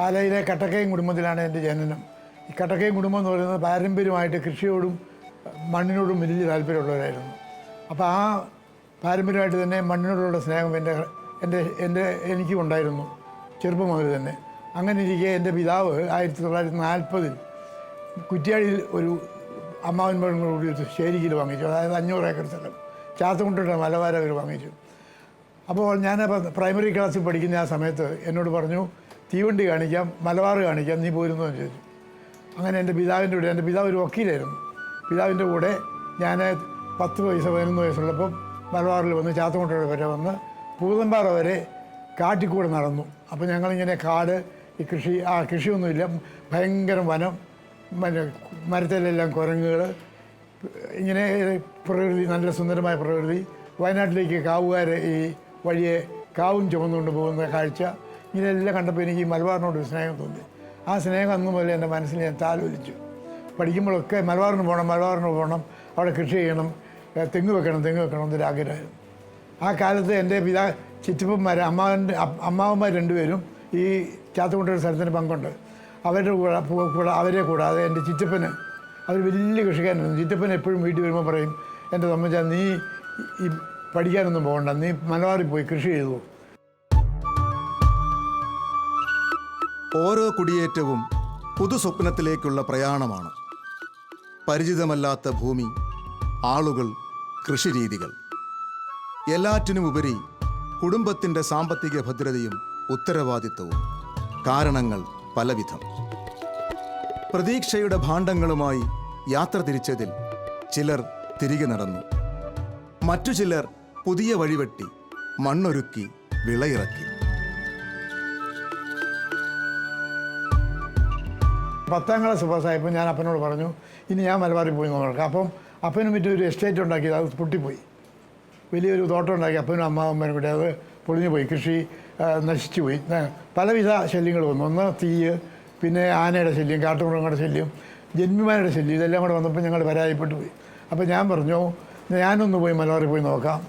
പാലയിലെ കട്ടക്കയം കുടുംബത്തിലാണ് എന്റെ ജനനം. ഈ കട്ടക്കയം കുടുംബം എന്ന് പറയുന്നത് പാരമ്പര്യമായിട്ട് കൃഷിയോടും മണ്ണിനോടും വലിയ താല്പര്യമുള്ളവരായിരുന്നു. അപ്പോൾ ആ പാരമ്പര്യമായിട്ട് തന്നെ മണ്ണിനോടുള്ള സ്നേഹം എന്റെ എന്റെ എന്റെ എനിക്കും ഉണ്ടായിരുന്നു ചെറുപ്പം മുതൽ തന്നെ. അങ്ങനെ ഇരിക്കെ എന്റെ പിതാവ് ആയിരത്തി തൊള്ളായിരത്തി നാൽപ്പതിൽ കുറ്റ്യാടിയിൽ ഒരു അമ്മാവൻ കൂടി ഒരു ശേരിക്കിൽ വാങ്ങിച്ചു. അതായത് അഞ്ഞൂറ് ഏക്കർ സ്ഥലം. ചാത്തുകൊണ്ടിട്ട് മലവാര അവർ വാങ്ങിച്ചു. അപ്പോൾ ഞാൻ പ്രൈമറി ക്ലാസ്സിൽ പഠിക്കുന്ന ആ സമയത്ത് എന്നോട് പറഞ്ഞു തീവണ്ടി കാണിക്കാം മലബാർ കാണിക്കാം നീ പോരുന്നു എന്ന് ചോദിച്ചു. അങ്ങനെ എന്റെ പിതാവിന്റെ കൂടെ എന്റെ പിതാവ് ഒരു വക്കീലായിരുന്നു. പിതാവിന്റെ കൂടെ ഞാൻ പത്ത് വയസ്സ് പതിനൊന്ന് വയസ്സുള്ളപ്പം മലബാറിൽ വന്ന് ചാത്തമുട്ടയുടെ വരെ വന്ന് പൂതമ്പാറ വരെ കാട്ടിക്കൂടെ നടന്നു. അപ്പോൾ ഞങ്ങളിങ്ങനെ കാട് ഈ കൃഷി ആ കൃഷിയൊന്നുമില്ല ഭയങ്കര വനം മരത്തിലെല്ലാം കുരങ്ങുകൾ ഇങ്ങനെ പ്രകൃതി നല്ല സുന്ദരമായ പ്രകൃതി. വയനാട്ടിലേക്ക് കാവുകാർ ഈ വഴിയെ കാവും ചുമന്നുകൊണ്ട് പോകുന്ന കാഴ്ച ഇങ്ങനെയെല്ലാം കണ്ടപ്പോൾ എനിക്ക് ഈ മലബാറിനോട് സ്നേഹം തോന്നി. ആ സ്നേഹം അന്ന് മുതൽ എന്റെ മനസ്സിൽ ഞാൻ താലോലിച്ചു. പഠിക്കുമ്പോഴൊക്കെ മലബാറിന് പോകണം മലബാറിന് പോകണം അവിടെ കൃഷി ചെയ്യണം തെങ്ങ് വെക്കണം തെങ്ങ് വെക്കണം എന്നൊരു ആഗ്രഹമായിരുന്നു. ആ കാലത്ത് എന്റെ പിതാ ചിറ്റപ്പന്മാർ അമ്മാവന്റെ അമ്മാവന്മാർ രണ്ടുപേരും ഈ ചാത്തുകൊണ്ട ഒരു സ്ഥലത്തിന് പങ്കുണ്ട്. അവരുടെ കൂടെ കൂടെ അവരെ കൂടാതെ എന്റെ ചിറ്റപ്പന് അവർ വലിയ കൃഷിക്കാരനായിരുന്നു. ചിറ്റപ്പൻ എപ്പോഴും വീട്ടിൽ വരുമ്പോൾ പറയും എന്റെ തമ്മച്ച നീ ഈ പഠിക്കാനൊന്നും പോകണ്ട നീ മലബാറിൽ പോയി കൃഷി ചെയ്തു. ഓരോ കുടിയേറ്റവും പുതുസ്വപ്നത്തിലേക്കുള്ള പ്രയാണമാണ്. പരിചിതമല്ലാത്ത ഭൂമി ആളുകൾ കൃഷിരീതികൾ. എല്ലാറ്റിനുമുപരി കുടുംബത്തിന്റെ സാമ്പത്തിക ഭദ്രതയും ഉത്തരവാദിത്വവും കാരണങ്ങൾ പലവിധം. പ്രതീക്ഷയുടെ ഭാണ്ഡങ്ങളുമായി യാത്ര തിരിച്ചതിൽ ചിലർ തിരികെ നടന്നു. മറ്റു ചിലർ പുതിയ വഴിവെട്ടി മണ്ണൊരുക്കി വിളയിറക്കി. പത്താം ക്ലാസ് പാസ്സായപ്പോൾ ഞാൻ അപ്പനോട് പറഞ്ഞു ഇനി ഞാൻ മലബാറിൽ പോയി നോക്കാം. അപ്പം അപ്പനും മറ്റും ഒരു എസ്റ്റേറ്റ് ഉണ്ടാക്കിയത് അത് പൊട്ടിപ്പോയി. വലിയൊരു തോട്ടം ഉണ്ടാക്കി അപ്പനും അമ്മാവന്മാരും കൂടി അത് പൊളിഞ്ഞു പോയി കൃഷി നശിച്ചു പോയി പലവിധ ശല്യങ്ങൾ വന്നു. ഒന്ന് തീയ് പിന്നെ ആനയുടെ ശല്യം കാട്ടുമൃഗങ്ങളുടെ ശല്യം ജന്മിമാരുടെ ശല്യം ഇതെല്ലാം കൂടെ വന്നപ്പോൾ ഞങ്ങൾ പരാജയപ്പെട്ടു പോയി. അപ്പോൾ ഞാൻ പറഞ്ഞു ഞാനൊന്ന് പോയി മലബാറിൽ പോയി നോക്കാം.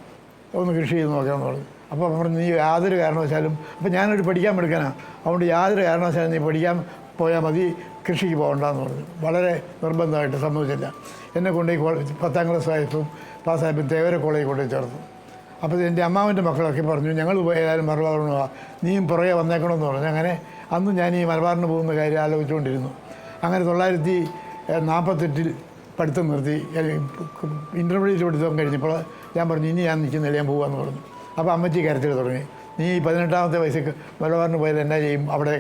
ഒന്ന് കൃഷി ചെയ്ത് നോക്കാമെന്ന് പറഞ്ഞു. അപ്പോൾ പറഞ്ഞു നീ യാതൊരു കാരണവശാലും അപ്പോൾ ഞാനൊരു പഠിക്കാൻ എടുക്കാനാണ് അതുകൊണ്ട് യാതൊരു കാരണവശാലും നീ പഠിക്കാൻ പോയാൽ മതി. കൃഷിക്ക് പോകണ്ടെന്ന് പറഞ്ഞു. വളരെ നിർബന്ധമായിട്ട് സമ്മതിച്ചില്ല. എന്നെ കൊണ്ട് ഈ പത്താം ക്ലാസ് ആയപ്പോൾ പാസ്സായപ്പോൾ തേവര കോളേജിൽ കൊണ്ടു ചേർത്തു അപ്പോൾ എന്റെ അമ്മാവന്റെ മക്കളൊക്കെ പറഞ്ഞു ഞങ്ങൾ ഏതായാലും മലബാറിന് പോവാം നീയും പുറകെ വന്നേക്കണമെന്ന് പറഞ്ഞു. അങ്ങനെ അന്ന് ഞാൻ ഈ മലബാറിന് പോകുന്ന കാര്യം ആലോചിച്ചുകൊണ്ടിരുന്നു. അങ്ങനെ തൊള്ളായിരത്തി നാൽപ്പത്തെട്ടിൽ പഠിത്തം നിർത്തി ഇന്റർമീഡിയറ്റ് പഠിത്തം കഴിഞ്ഞപ്പോൾ ഞാൻ പറഞ്ഞു ഇനി ഞാൻ നിൽക്കുന്നില്ല ഞാൻ പോകാമെന്ന് പറഞ്ഞു. അപ്പോൾ അമ്മച്ചി കരച്ചിൽ തുടങ്ങി. നീ പതിനെട്ടാമത്തെ വയസ്സിൽ മലബാറിന് പോയാൽ എന്നാ ചെയ്യും? അവിടെ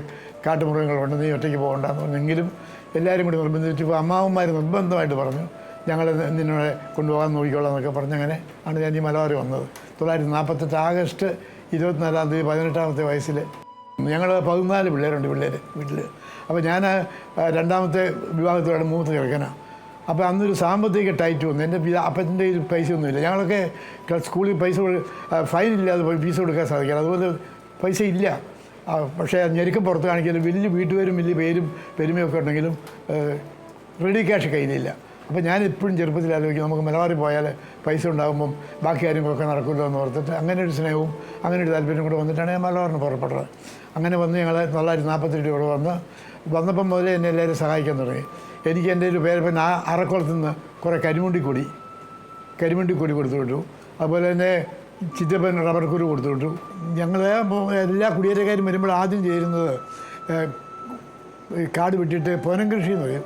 കാട്ടുമൃഗങ്ങളുണ്ട് നീ ഒറ്റയ്ക്ക് പോകണ്ടെന്ന് പറഞ്ഞെങ്കിലും എല്ലാവരും കൂടി നിർബന്ധിച്ചപ്പോൾ അമ്മാവന്മാർ നിർബന്ധമായിട്ട് പറഞ്ഞു ഞങ്ങൾ നിന്നോടെ കൊണ്ടുപോകാൻ നോക്കിക്കോളാം എന്നൊക്കെ പറഞ്ഞ് അങ്ങനെ ആണ് ഞാൻ ഈ മലബാറിൽ വന്നത്. തൊള്ളായിരത്തി നാൽപ്പത്തെട്ട് ആഗസ്റ്റ് ഇരുപത്തിനാലാം തീയതി പതിനെട്ടാമത്തെ വയസ്സിൽ ഞങ്ങൾ പതിനാല് പിള്ളേരുണ്ട് പിള്ളേർ വീട്ടിൽ അപ്പോൾ ഞാൻ രണ്ടാമത്തെ വിവാഹത്തിലാണ് മൂത്ത് കിടക്കനാണ് അപ്പോൾ അന്നൊരു സാമ്പത്തിക ടൈറ്റ് വന്നു. എന്റെ അപ്പത്തിന്റെ ഒരു പൈസ ഒന്നുമില്ല. ഞങ്ങളൊക്കെ സ്കൂളിൽ പൈസ ഫൈൻ ഇല്ലാതെ പോയി ഫീസ് കൊടുക്കാൻ സാധിക്കില്ല അതുപോലെ പൈസ ഇല്ല. പക്ഷേ ഞെരുക്കം പുറത്ത് കാണിക്കലും വലിയ വീട്ടുപേരും വലിയ പേരും പെരുമയൊക്കെ ഉണ്ടെങ്കിലും റെഡി ക്യാഷ് കയ്യിലില്ല. അപ്പോൾ ഞാൻ എപ്പോഴും ചെറുപ്പത്തിൽ ആലോചിക്കും നമുക്ക് മലബാറിൽ പോയാൽ പൈസ ഉണ്ടാകുമ്പം ബാക്കി കാര്യങ്ങളൊക്കെ നടക്കുമല്ലോ എന്ന് ഓർത്തിട്ട് അങ്ങനെ ഒരു സ്നേഹവും അങ്ങനെ ഒരു താല്പര്യം കൂടെ വന്നിട്ടാണ് ഞാൻ മലബാറിന് പുറപ്പെട്ടത്. അങ്ങനെ വന്ന് ഞങ്ങൾ തൊള്ളായിരത്തി നാൽപ്പത്തെട്ട് ഇവിടെ വന്ന് വന്നപ്പം മുതലേ എന്നെ എല്ലാവരും സഹായിക്കാൻ തുടങ്ങി. എനിക്ക് എന്റെ ഒരു പേര് പിന്നെ ആ അറക്കുളത്ത് നിന്ന് കുറേ കരിമുണ്ടിക്കൊടി കരിമുണ്ടിക്കൊടി കൊടുത്തു വിട്ടു. അതുപോലെ തന്നെ ചിറ്റപ്പൻ റബ്ബർ കുരു കൊടുത്തു വിട്ടു ഞങ്ങൾ എല്ലാ കുടിയേറ്റക്കാരും വരുമ്പോൾ ആദ്യം ചേരുന്നത് കാട് വിട്ടിട്ട് പൊനം കൃഷി എന്ന് പറയും.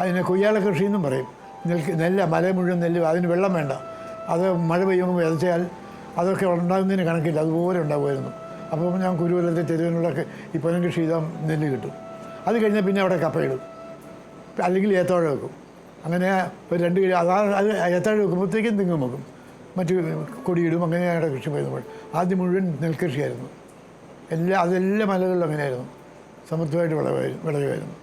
അതിനെ കൊയ്യാള കൃഷി എന്നും പറയും. നെൽക്ക് നെല്ല മല മുഴുവൻ നെല്ല് അതിന് വെള്ളം വേണ്ട. അത് മഴ പെയ്യുമ്പോൾ വിതച്ചാൽ അതൊക്കെ ഉണ്ടാകുന്നതിന് കണക്കില്ല. അതുപോലെ ഉണ്ടാകുമായിരുന്നു അപ്പോൾ ഞാൻ കുരുവലത്തെ തെരുവിനുള്ളൊക്കെ ഈ പൊനം കൃഷി ചെയ്താൽ നെല്ല് കിട്ടും. അത് കഴിഞ്ഞാൽ പിന്നെ അവിടെ കപ്പയിടും അല്ലെങ്കിൽ ഏത്തവാഴ വെക്കും. അങ്ങനെ ഒരു രണ്ട് കിലോ അതാണ് അത് ഏത്താഴ വെക്കുമ്പോഴത്തേക്കും തിങ്ങും വെക്കും. മറ്റ് കൊടിയിടും അങ്ങനെ ഞങ്ങളുടെ കൃഷി പോയപ്പോൾ ആദ്യം മുഴുവൻ നെൽകൃഷിയായിരുന്നു. എല്ലാ അതെല്ലാ മലകളിലും അങ്ങനെയായിരുന്നു. സമൃദ്ധമായിട്ട് വിളവായിരുന്നു വിളയുമായിരുന്നു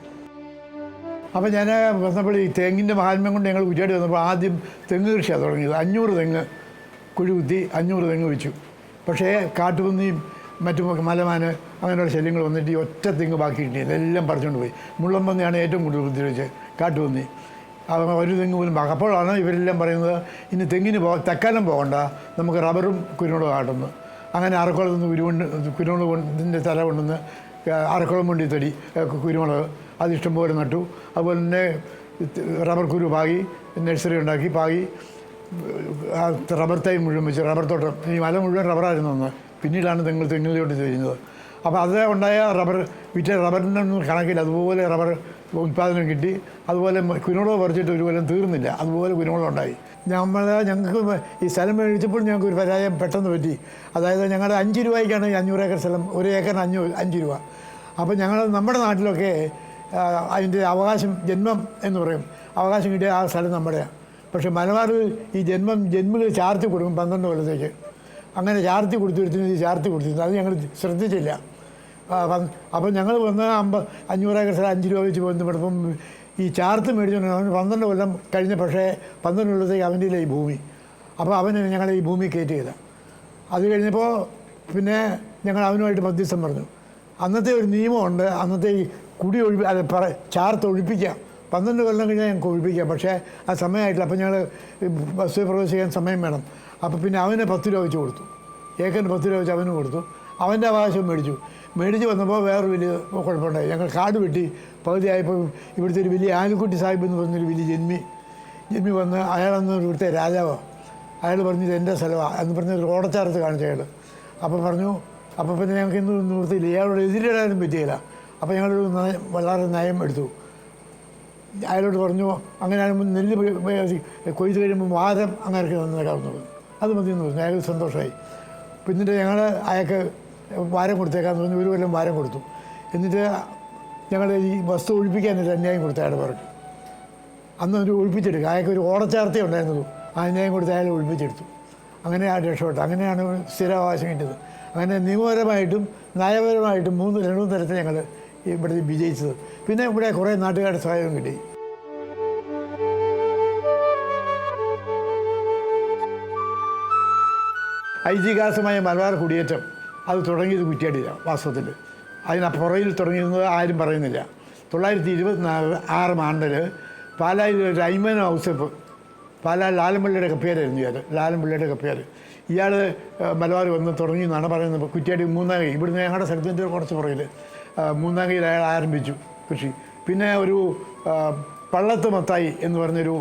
അപ്പോൾ ഞാൻ വന്നപ്പോൾ ഈ തെങ്ങിന്റെ മഹാത്മ്യം കൊണ്ട് ഞങ്ങൾ കുറ്റിയാടി വന്നപ്പോൾ ആദ്യം തെങ്ങ് കൃഷിയാണ് തുടങ്ങിയത്. അഞ്ഞൂറ് തെങ്ങ് കുഴി കുത്തി അഞ്ഞൂറ് തെങ്ങ് വെച്ചു. പക്ഷേ കാട്ടുപന്നിയും മറ്റു മലമാന് അങ്ങനെയുള്ള ശല്യങ്ങൾ വന്നിട്ട് ഈ ഒറ്റ തെങ്ങ് ബാക്കി കിട്ടിയില്ല എല്ലാം പറിച്ചുകൊണ്ട് പോയി. മുള്ളം പന്നിയാണ് ഏറ്റവും കൂടുതൽ ഉപദ്രവിച്ച് കാട്ടുപന്നി. ഒരു തെങ്ങ് പോലും പാകം അപ്പോഴാണ് ഇവരെല്ലാം പറയുന്നത് ഇനി തെങ്ങിന് പോ തെക്കാലം പോകണ്ട നമുക്ക് റബ്ബറും കുരുമുളകും ആട്ടുന്നു അങ്ങനെ അറക്കുളത്ത് നിന്ന് കുരുമുണ്ട് കുരുമുളക് കൊണ്ടിന്റെ തല കൊണ്ടുവന്ന് അറക്കുളം കൊണ്ടി തടി കുരുമുളക്. അത് ഇഷ്ടംപോലെ നട്ടു. അതുപോലെ തന്നെ റബ്ബർ കുരു പാകി നഴ്സറി ഉണ്ടാക്കി പാകി ആ റബ്ബർ തൈ മുഴുവൻ വെച്ച് റബ്ബർ തോട്ടം ഈ മല മുഴുവൻ റബ്ബറായിരുന്നു അന്ന്. പിന്നീടാണ് തെങ്ങ് തെങ്ങിലോട്ട് തിരിഞ്ഞത്. അപ്പോൾ അത് ഉണ്ടായ റബ്ബർ വിറ്റ റബ്ബറിനൊന്നും കണക്കില്ല. അതുപോലെ റബ്ബർ ഉൽപ്പാദനം കിട്ടി. അതുപോലെ കുരുമുളക് പറിച്ചിട്ട് ഒരു കൊല്ലം തീർന്നില്ല. അതുപോലെ കുരുമുളക് ഉണ്ടായി. നമ്മൾ ഞങ്ങൾക്ക് ഈ സ്ഥലം മേടിച്ചപ്പോൾ ഞങ്ങൾക്ക് ഒരു പരാജയം പെട്ടെന്ന് പറ്റി. അതായത് ഞങ്ങളുടെ അഞ്ച് രൂപയ്ക്കാണ് ഈ അഞ്ഞൂറ് ഏക്കർ സ്ഥലം. ഒരു ഏക്കറിന് അഞ്ഞൂ അഞ്ച് രൂപ. അപ്പോൾ ഞങ്ങൾ നമ്മുടെ നാട്ടിലൊക്കെ അതിന്റെ അവകാശം ജന്മം എന്ന് പറയും. അവകാശം കിട്ടിയ ആ സ്ഥലം നമ്മുടെയാണ് പക്ഷേ മലബാറിൽ ഈ ജന്മം ജന്മങ്ങൾ ചാർത്തി കൊടുക്കും പന്ത്രണ്ട് കൊല്ലത്തേക്ക്. അങ്ങനെ ചാർത്തി കൊടുത്തിരുത്തുന്നത് ചാർത്തി കൊടുത്തിരുന്നു. അത് ഞങ്ങൾ ശ്രദ്ധിച്ചില്ല. അപ്പം ഞങ്ങൾ വന്ന് അമ്പ അഞ്ഞൂറ് ഏക്കർ സ്ഥലം അഞ്ച് രൂപ വെച്ച് ബന്ധപ്പെട്ടപ്പം ഈ ചാർത്ത് മേടിച്ചുകൊണ്ട് അവൻ പന്ത്രണ്ട് കൊല്ലം കഴിഞ്ഞ പക്ഷേ പന്ത്രണ്ട് കൊല്ലത്തേക്ക് അവന്റെ ഈ ഭൂമി. അപ്പോൾ അവന് ഞങ്ങൾ ഈ ഭൂമി കയറ്റിയില്ല അത് കഴിഞ്ഞപ്പോൾ പിന്നെ ഞങ്ങൾ അവനുമായിട്ട് മധ്യസ്ഥം പറഞ്ഞു. അന്നത്തെ ഒരു നിയമമുണ്ട്. അന്നത്തെ ഈ കുടി ഒഴിപ്പി അല്ല പറ ചാർത്ത് ഒഴിപ്പിക്കാം. പന്ത്രണ്ട് കൊല്ലം കഴിഞ്ഞാൽ ഞങ്ങൾക്ക് ഒഴിപ്പിക്കാം. പക്ഷേ ആ സമയമായിട്ടില്ല. അപ്പോൾ ഞങ്ങൾ ബസ് പ്രവേശിക്കാൻ സമയം വേണം. അപ്പോൾ പിന്നെ അവന് പത്ത് രൂപ വെച്ച് കൊടുത്തു. ഏക്കന്റെ പത്ത് രൂപ വെച്ച് അവന് കൊടുത്തു. അവന്റെ അവകാശം മേടിച്ചു. മേടിച്ച് വന്നപ്പോൾ വേറെ വലിയ കുഴപ്പമുണ്ടായി. ഞങ്ങൾ കാട് വെട്ടി പകുതിയായപ്പോൾ ഇവിടുത്തെ ഒരു വലിയ ആനക്കുട്ടി സാഹിബ് എന്ന് പറഞ്ഞൊരു വലിയ ജന്മി ജന്മി വന്ന് അയാളെന്ന് ഇവിടുത്തെ രാജാവോ. അയാൾ പറഞ്ഞു ഇത് എന്റെ സ്ഥലമാണ് എന്ന് പറഞ്ഞ് ഒരു ഓടച്ചാർത്ത് കാണിച്ച അയാൾ. അപ്പോൾ പറഞ്ഞു അപ്പോൾ പിന്നെ ഞങ്ങൾക്ക് ഇന്ന് നിവൃത്തിയില്ല ഇയാളോട് എതിരിടാനും പറ്റിയില്ല. അപ്പോൾ ഞങ്ങളൊരു വളരെ നയം എടുത്തു. അയാളോട് പറഞ്ഞു അങ്ങനെ നെല്ല് കൊയ്ത്ത് കഴിയുമ്പോൾ വാരം അങ്ങനെയൊക്കെ തന്നേക്കാവുന്നത് അത് മതി എന്ന് പറഞ്ഞു. അയാൾ സന്തോഷമായി. പിന്നീട് ഞങ്ങൾ അയാൾക്ക് വാരം കൊടുത്തേക്കാന്ന് പറഞ്ഞു ഒരു കൊല്ലം വാരം കൊടുത്തു. എന്നിട്ട് ഞങ്ങൾ ഈ വസ്തു ഒഴിപ്പിക്കാൻ ഒഴിപ്പിക്കാനൊരു അന്യായം കൊടുത്ത അയാൾ പറഞ്ഞു. അന്ന് ഒരു ഒഴിപ്പിച്ചെടുക്കുക അയാൾക്ക് ഒരു ഓടച്ചാർത്തേ ഉണ്ടായിരുന്നുള്ളൂ. ആ അന്യായം കൊടുത്ത് അയാൾ ഒഴിപ്പിച്ചെടുത്തു. അങ്ങനെ ആ രക്ഷപ്പെട്ടു. അങ്ങനെയാണ് സ്ഥിരാവകാശം കിട്ടിയത്. അങ്ങനെ നിയമപരമായിട്ടും നയപരമായിട്ടും മൂന്ന് രണ്ടു തരത്തിൽ ഞങ്ങൾ ഇവിടെ വിജയിച്ചത്. പിന്നെ ഇവിടെ കുറേ നാട്ടുകാരുടെ സഹായവും കിട്ടി. ഐതിഹാസികമായ മലബാർ കുടിയേറ്റം. അത് തുടങ്ങിയത് കുറ്റിയാടിയിലാണ് വാസ്തവത്തിൽ. അതിന് പുറയിൽ തുടങ്ങിയിരുന്നത് ആരും പറയുന്നില്ല. തൊള്ളായിരത്തി ഇരുപത്തിനാല് ആറ് ആണ്ടിൽ പാലായിൽ ഒരു അയ്മൻ ഔസഫ് പാലാ ലാലംപള്ളിയുടെ കപ്പിയാരായിരുന്നു ഇയാൾ ലാലംപള്ളിയുടെ കപ്പിയാർ ഇയാൾ മലബാർ വന്ന് തുടങ്ങി എന്നാണ് പറയുന്നത്. കുറ്റിയാടി മൂന്നാം കൈ ഇവിടുന്ന് ഞങ്ങളുടെ സ്ഥലത്തിന്റെ കുറച്ച് പുറകിൽ മൂന്നാം കൈയിൽ അയാൾ ആരംഭിച്ചു കൃഷി. പിന്നെ ഒരു പള്ളത്ത് മത്തായി എന്ന് പറഞ്ഞൊരു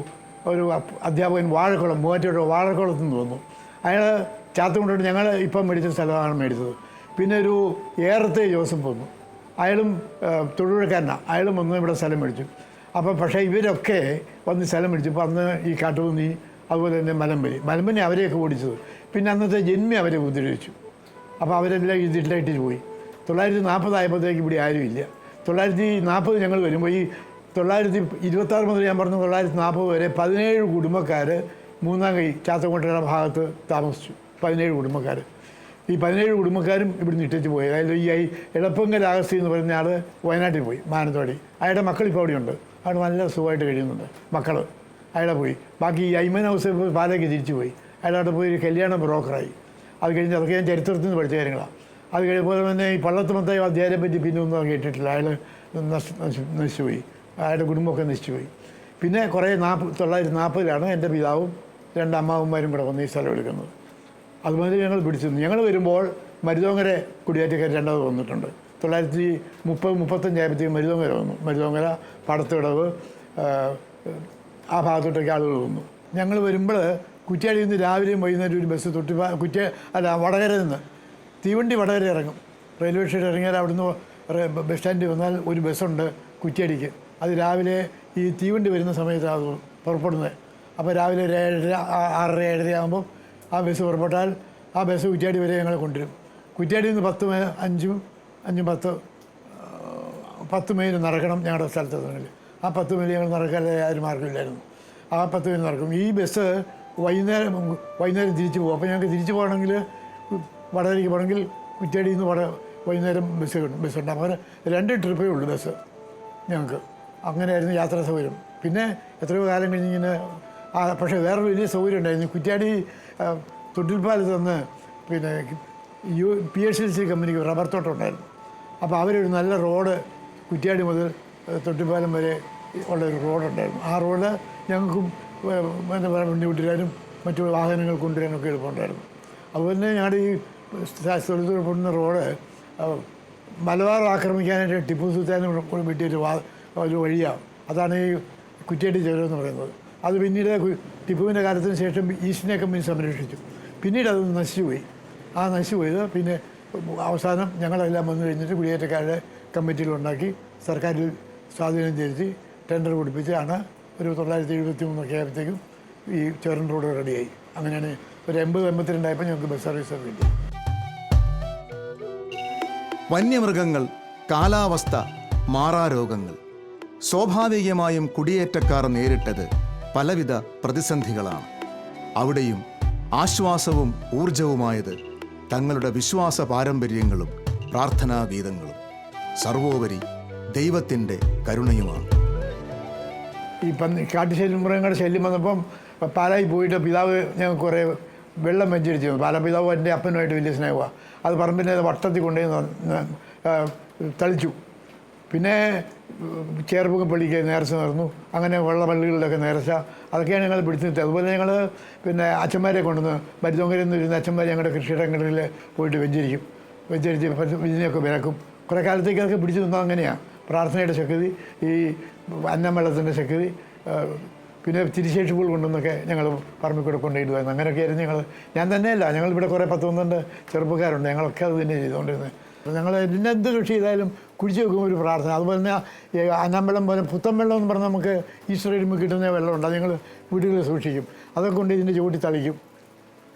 ഒരു അധ്യാപകൻ വാഴക്കുളം മൂവാറ്റയുടെ വാഴക്കുളത്ത് നിന്ന് വന്നു. അയാൾ ചാത്തുകൊണ്ടിട്ട് ഞങ്ങൾ ഇപ്പം മേടിച്ച സ്ഥലമാണ് മേടിച്ചത്. പിന്നെ ഒരു ഏറത്തെ ജോസഫ് വന്നു. അയാളും തൊഴിലുഴക്കാരനാണ് അയാളും വന്ന് ഇവിടെ സ്ഥലം മേടിച്ചു. അപ്പം പക്ഷേ ഇവരൊക്കെ വന്ന് സ്ഥലം മേടിച്ചപ്പോൾ അന്ന് ഈ കാട്ടുകുന്നി അതുപോലെ തന്നെ മലമ്പനി. മലമ്പനി അവരെയൊക്കെ ഓടിച്ചത്. പിന്നെ അന്നത്തെ ജന്മി അവരെ ഉപദ്രവിച്ചു. അപ്പോൾ അവരെല്ലാം ഇതിട്ടിട്ട് പോയി. തൊള്ളായിരത്തി നാൽപ്പതായപ്പോഴത്തേക്ക് ഇവിടെ ആരുമില്ല തൊള്ളായിരത്തി നാൽപ്പത് ഞങ്ങൾ വരുമ്പോൾ ഈ തൊള്ളായിരത്തി ഇരുപത്താറ് മുതൽ ഞാൻ പറഞ്ഞു തൊള്ളായിരത്തി നാൽപ്പത് വരെ പതിനേഴ് കുടുംബക്കാർ മൂന്നാം കൈ ചാത്തക്കോട്ടയുടെ ഭാഗത്ത് താമസിച്ചു. പതിനേഴ് കുടുംബക്കാർ ഈ പതിനേഴ് കുടുംബക്കാരും ഇവിടുന്ന് ഇട്ടിട്ട് പോയി. അതായത് ഈ എളപ്പങ്കൽ ആഗസ്തി എന്ന് പറയുന്ന ആൾ വയനാട്ടിൽ പോയി മാനന്തവാടി. അയാളുടെ മക്കൾ ഇപ്പോൾ അവിടെയുണ്ട്. അവിടെ നല്ല സുഖമായിട്ട് കഴിയുന്നുണ്ട് മക്കൾ അയാളെ പോയി. ബാക്കി ഈ ഐമൻ ഹൗസ് പാലയ്ക്ക് തിരിച്ചു പോയി. അയാൾ അവിടെ പോയി ഒരു കല്യാണ ബ്രോക്കറായി. അത് കഴിഞ്ഞ് അതൊക്കെ ഞാൻ ചരിത്രത്തിൽ നിന്ന് പഠിച്ച കാര്യങ്ങളാണ്. അത് കഴിയുമ്പോൾ തന്നെ ഈ പള്ളത്ത് മത്തായി അധ്യായനെ പറ്റി പിന്നെ ഒന്നും കേട്ടിട്ടില്ല. അയാൾ നശി നശി- നശിച്ചുപോയി അയാളുടെ കുടുംബമൊക്കെ നശിച്ചുപോയി പിന്നെ കുറേ നാൽപ്പത് തൊള്ളായിരത്തി നാൽപ്പതിലാണ് എന്റെ പിതാവും രണ്ട് അമ്മാവന്മാരും കൂടെ വന്ന് ഈ സ്ഥലം എടുക്കുന്നത്. അതുമാതിരി ഞങ്ങൾ പിടിച്ചിരുന്നു ഞങ്ങൾ വരുമ്പോൾ മരുതോങ്കര കുടിയേറ്റക്കാർ രണ്ടാമത് വന്നിട്ടുണ്ട്. തൊള്ളായിരത്തി മുപ്പത് മുപ്പത്തഞ്ചായപ്പോഴത്തേക്ക് മരുതോങ്കര വന്നു. മരുതോങ്കര പടത്തിടവ് ആ, ഭാഗത്തോട്ടൊക്കെ ആളുകൾ വന്നു. ഞങ്ങൾ വരുമ്പോൾ കുറ്റ്യാടിയിൽ നിന്ന് രാവിലെയും വൈകുന്നേരം ഒരു ബസ് തൊട്ടി കുറ്റ അല്ല വടകര നിന്ന് തീവണ്ടി വടകര ഇറങ്ങും. റെയിൽവേ സ്റ്റേഷൻ ഇറങ്ങിയാൽ അവിടുന്ന് ബസ് സ്റ്റാൻഡിൽ വന്നാൽ ഒരു ബസ്സുണ്ട് കുറ്റ്യാടിക്ക്. അത് രാവിലെ ഈ തീവണ്ടി വരുന്ന സമയത്താണ് പുറപ്പെടുന്നത്. അപ്പോൾ രാവിലെ ഒരു ഏഴര ആറര ഏഴര ആകുമ്പോൾ ആ ബസ് പുറപ്പെട്ടാൽ ആ ബസ് കുറ്റ്യാടി വരെ ഞങ്ങളെ കൊണ്ടുവരും. കുറ്റ്യാടിയിൽ നിന്ന് പത്ത് മേ- അഞ്ചും അഞ്ചും പത്ത് പത്ത് മൈൽ നടക്കണം ഞങ്ങളുടെ സ്ഥലത്തെത്തണമെങ്കിൽ ആ പത്ത് മൈൽ ഞങ്ങൾ നടക്കാതെ ആരും മാർഗമില്ലായിരുന്നു ആ പത്ത് മൈൽ നടക്കും. ഈ ബസ് വൈകുന്നേരം വൈകുന്നേരം തിരിച്ചു പോകും. അപ്പോൾ ഞങ്ങൾക്ക് തിരിച്ചു പോകണമെങ്കിൽ വടകരയ്ക്ക് പോകണമെങ്കിൽ കുറ്റ്യാടിയിൽ നിന്ന് വട വൈകുന്നേരം ബസ് കിട്ടും ബസ് ഉണ്ടാകും അവർ രണ്ട് ട്രിപ്പേ ഉള്ളൂ ബസ് ഞങ്ങൾക്ക് അങ്ങനെയായിരുന്നു യാത്രാ സൗകര്യം. പിന്നെ എത്രയോ കാലം കഴിഞ്ഞിങ്ങനെ ആ പക്ഷേ വേറൊരു വലിയ സൗകര്യം ഉണ്ടായിരുന്നു. കുറ്റ്യാടി തൊട്ടിൽപ്പാലത്ത് നിന്ന് പിന്നെ U P H L C കമ്പനിക്ക് റബ്ബർ തോട്ടം ഉണ്ടായിരുന്നു. അപ്പോൾ അവരൊരു നല്ല റോഡ് കുറ്റ്യാടി മുതൽ തൊട്ടിപ്പാലം വരെ ഉള്ള ഒരു റോഡുണ്ടായിരുന്നു ആ റോഡ് ഞങ്ങൾക്കും എന്താ പറയുക വണ്ടി കൂട്ടുകാരും മറ്റു വാഹനങ്ങൾ കൊണ്ടുവരാനൊക്കെ എളുപ്പമുണ്ടായിരുന്നു. അതുപോലെ തന്നെ ഞങ്ങളുടെ ഈ തൊഴിലുറപ്പെടുന്ന റോഡ് മലബാർ ആക്രമിക്കാനായിട്ട് ടിപ്പു സുൽത്താൻ വിട്ടിയൊരു വാ ഒരു വഴിയാണ് അതാണ് ഈ കുറ്റ്യാടി ചുരം എന്ന് പറയുന്നത്. അത് പിന്നീട് ടിപ്പുവിന്റെ കാലത്തിന് ശേഷം ഈസ്റ്റിനെ കമ്പനി സംരക്ഷിച്ചു. പിന്നീട് അത് നശിച്ചുപോയി. ആ നശിച്ചുപോയത് പിന്നെ അവസാനം ഞങ്ങളെല്ലാം വന്നു കഴിഞ്ഞിട്ട് കുടിയേറ്റക്കാരുടെ കമ്മിറ്റിയിലുണ്ടാക്കി സർക്കാരിൽ സ്വാധീനം ചെലുത്തി ടെൻഡർ കൊടുപ്പിച്ചാണ് ഒരു തൊള്ളായിരത്തി എഴുപത്തി മൂന്നൊക്കെ ആയപ്പോഴത്തേക്കും ഈ ചേരൻ റോഡ് റെഡിയായി. അങ്ങനെയാണ് ഒരു എൺപത് എൺപത്തിരണ്ടായപ്പോൾ ഞങ്ങൾക്ക് ബസ് സർവീസ് വേണ്ടി വന്യമൃഗങ്ങൾ കാലാവസ്ഥ മാറാരോഗങ്ങൾ. സ്വാഭാവികമായും കുടിയേറ്റക്കാർ നേരിട്ടത് പലവിധ പ്രതിസന്ധികളാണ്. അവിടെയും ആശ്വാസവും ഊർജവുമായത് തങ്ങളുടെ വിശ്വാസ പാരമ്പര്യങ്ങളും പ്രാർത്ഥനാഗീതങ്ങളും സർവോപരി ദൈവത്തിന്റെ കരുണയുമാണ്. ഈ പന്നി കാട്ടുശല്യം മൃഗങ്ങളുടെ ശല്യം വന്നപ്പം പാലായി പോയിട്ട് പിതാവ് ഞങ്ങൾ കുറേ വെള്ളം വെഞ്ചരിച്ചു പാല പിതാവ് എന്റെ അപ്പനുമായിട്ട് വലിയ സ്നേഹമാണ്. അത് പറമ്പിന്റെ വട്ടത്തിൽ കൊണ്ടുപോയി തളിച്ചു. പിന്നെ ചേർപ്പുക പള്ളിക്ക് നേർച്ച നടന്നു. അങ്ങനെ വെള്ളപ്പള്ളികളിലൊക്കെ നേർച്ച. അതൊക്കെയാണ് ഞങ്ങൾ പിടിച്ചു നിർത്തിയത് അതുപോലെ ഞങ്ങൾ പിന്നെ അച്ഛന്മാരെ കൊണ്ടുവന്ന് മരുതോങ്കരയിൽ നിന്ന് വരുന്ന അച്ഛന്മാർ ഞങ്ങളുടെ കൃഷിയിടങ്ങളിൽ പോയിട്ട് വെഞ്ചരിക്കും. വെഞ്ചരിച്ച് വിജയൊക്കെ വിലക്കും കുറേ കാലത്തേക്ക് അതൊക്കെ പിടിച്ചു നിന്നാൽ അങ്ങനെയാണ് പ്രാർത്ഥനയുടെ ശക്തി ഈ അന്നം വെള്ളത്തിന്റെ ശക്തി പിന്നെ തിരിശേഷിപ്പുകൾ കൊണ്ടുവന്നൊക്കെ ഞങ്ങൾ പറമ്പിൽ കൂടെ കൊണ്ടുപോയിടുമായിരുന്നു അങ്ങനെയൊക്കെയായിരുന്നു ഞങ്ങൾ. ഞാൻ തന്നെയല്ല ഞങ്ങളിവിടെ കുറേ പത്ത് പന്ത്രണ്ട് ചെറുപ്പക്കാരുണ്ട്. ഞങ്ങളൊക്കെ അത് തന്നെ ചെയ്തുകൊണ്ടിരുന്നത്. ഞങ്ങൾ എന്ത് കൃഷി ചെയ്താലും കുഴിച്ച് വെക്കുമ്പോൾ ഒരു പ്രാർത്ഥന. അതുപോലെ തന്നെ അന്നമ്പലം പോലെ പുത്തമ്പെള്ളം എന്ന് പറഞ്ഞാൽ നമുക്ക് കഴിയുമ്പോൾ കിട്ടുന്ന വെള്ളമുണ്ട് അത് ഞങ്ങൾ വീടുകളിൽ സൂക്ഷിക്കും. അതൊക്കെ കൊണ്ട് ഇതിന്റെ ചൂട്ടി തളിക്കും.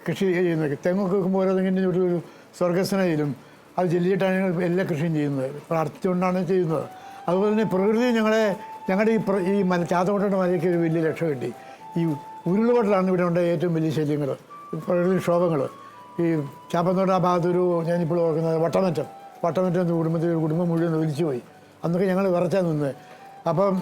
കൃഷി ചെയ്യുന്നത് തെങ്ങൊക്കെ വെക്കുമ്പോൾ ഓരോ തെങ്ങിന്റെ ചൂട്ടിൽ ഒരു സ്വർഗസ്നയിലും അത് ചെല്ലിയിട്ടാണ് ഞങ്ങൾ എല്ലാ കൃഷിയും ചെയ്യുന്നത്. പ്രാർത്ഥിച്ചുകൊണ്ടാണ് ചെയ്യുന്നത്. അതുപോലെ തന്നെ പ്രകൃതി ഞങ്ങളെ ഞങ്ങളുടെ ഈ ഈ മല ചാത്തക്കോട്ടയുടെ മലയ്ക്ക് ഒരു വലിയ രക്ഷ കിട്ടി. ഈ ഉരുളുപൊട്ടലാണ് ഇവിടെ ഉണ്ടായ ഏറ്റവും വലിയ ശല്യങ്ങൾ പ്രകൃതി ക്ഷോഭങ്ങൾ ഈ ചാപ്പന്തോട്ട ആ ഭാഗത്തൊരു ഞാനിപ്പോൾ ഓർക്കുന്നത് വട്ടമറ്റം. വട്ടമറ്റം കുടുംബത്തിൽ ഒരു കുടുംബം മുഴുവൻ ഒലിച്ചു പോയി. അന്നൊക്കെ ഞങ്ങൾ വിറച്ചാൽ നിന്ന്. അപ്പം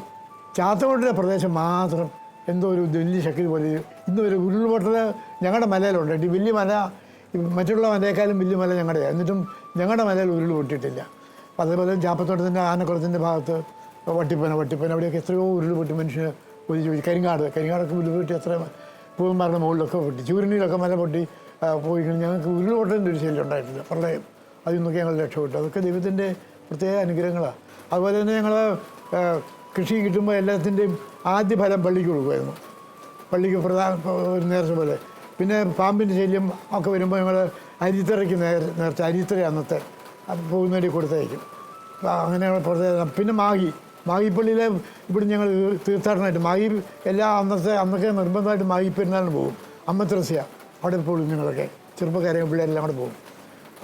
ചാത്തമോട്ടിന്റെ പ്രദേശം മാത്രം എന്തോ ഒരു വലിയ ശക്തി പോലെ ഇന്ന് ഒരു ഉരുൾപൊട്ടൽ ഞങ്ങളുടെ മലയിലുണ്ട്. ഈ വലിയ മല മറ്റുള്ള മലയേക്കാളും വലിയ മല ഞങ്ങളുടെ എന്നിട്ടും ഞങ്ങളുടെ മലയിൽ ഉരുൾ പൊട്ടിയിട്ടില്ല. അപ്പം അതേപോലെ ചാപ്പത്തോട്ടത്തിന്റെ ആനക്കുളത്തിന്റെ ഭാഗത്ത് വട്ടിപ്പന വട്ടിപ്പന അവിടെയൊക്കെ എത്രയോ ഉരുൾ പൊട്ടി മനുഷ്യർ പോയി. കരിങ്ങാട് കരിങ്ങാടൊക്കെ ഉരുൾ പൊട്ടി എത്ര പൂവന്മാരുടെ മുകളിലൊക്കെ പൊട്ടി. ചൂരണിയിലൊക്കെ മല പൊട്ടി. പോയി ഞങ്ങൾക്ക് ഉരുളോട്ടന്റെ ഒരു ശല്യം ഉണ്ടായിട്ടില്ല. പ്രളയം അതിൽ നിന്നൊക്കെ ഞങ്ങൾ രക്ഷപ്പെട്ടു. അതൊക്കെ ദൈവത്തിന്റെ പ്രത്യേക അനുഗ്രഹങ്ങളാണ് അതുപോലെ തന്നെ ഞങ്ങൾ കൃഷി കിട്ടുമ്പോൾ എല്ലാത്തിന്റെയും ആദ്യ ഫലം പള്ളിക്ക് കൊടുക്കുമായിരുന്നു. പള്ളിക്ക് പ്രധാന ഒരു നേർച്ച പോലെ. പിന്നെ പാമ്പിന്റെ ശല്യം ഒക്കെ വരുമ്പോൾ ഞങ്ങൾ അരിത്തറയ്ക്ക് നേർ നേർച്ച അരിത്തറ അന്നത്തെ പോകുന്നവരെ കൊടുത്തയക്കും. അങ്ങനെ അങ്ങനെ പുറത്തേക്ക് പിന്നെ മാഗി. മാഗിപ്പള്ളിയിലെ ഇവിടെ ഞങ്ങൾ തീർത്ഥാടനമായിട്ട് മാഗി എല്ലാ അന്നത്തെ അന്നൊക്കെ നിർബന്ധമായിട്ട് മാഗി പെരുന്നാളിന് പോകും അമ്മത്രസ്യ അവിടെ പോകും ഇങ്ങനെയൊക്കെ ചെറുപ്പക്കാരെയും പിള്ളേരെല്ലാം അവിടെ പോകും.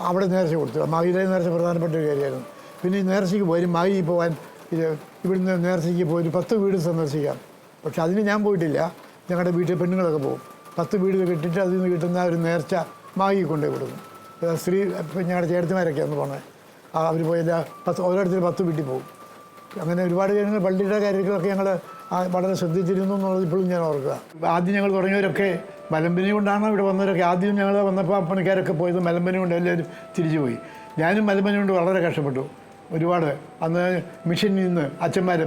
അവിടെ നേർച്ച കൊടുത്തു. മാഗിയിലെ നേർച്ച പ്രധാനപ്പെട്ട ഒരു കാര്യമായിരുന്നു. പിന്നെ ഈ നേർച്ചയ്ക്ക് പോയി മാഗി പോകാൻ ഇത് ഇവിടുന്ന് നേർച്ചയ്ക്ക് പോയി പത്ത് വീട് സന്ദർശിക്കാം. പക്ഷെ അതിന് ഞാൻ പോയിട്ടില്ല. ഞങ്ങളുടെ വീട്ടിൽ പെണ്ണുങ്ങളൊക്കെ പോകും. പത്ത് വീട് കെട്ടിട്ട് അതിൽ നിന്ന് കിട്ടുന്ന ഒരു നേർച്ച മാഗി കൊണ്ടുപോയി കൊടുക്കും. സ്ത്രീ ഞങ്ങളുടെ ചേട്ടന്മാരൊക്കെ ഒന്ന് പോണേ. അവർ പോയില്ല പത്ത് ഓരോരുത്തർ പത്ത് വീട്ടിൽ പോകും. അങ്ങനെ ഒരുപാട് കാര്യങ്ങൾ പള്ളിയുടെ കാര്യങ്ങളൊക്കെ ഞങ്ങൾ വളരെ ശ്രദ്ധിച്ചിരുന്നു എന്നുള്ളത് ഇപ്പോഴും ഞാൻ ഓർക്കുക. ആദ്യം ഞങ്ങൾ തുടങ്ങിയവരൊക്കെ മലമ്പനി കൊണ്ടാണ് ഇവിടെ വന്നവരൊക്കെ. ആദ്യം ഞങ്ങൾ വന്നപ്പോൾ പണിക്കാരൊക്കെ പോയത് മലമ്പനി കൊണ്ട് എല്ലാവരും തിരിച്ചു പോയി. ഞാനും മലമ്പനി കൊണ്ട് വളരെ കഷ്ടപ്പെട്ടു. ഒരുപാട്. അന്ന് മിഷനിൽ നിന്ന് അച്ഛന്മാർ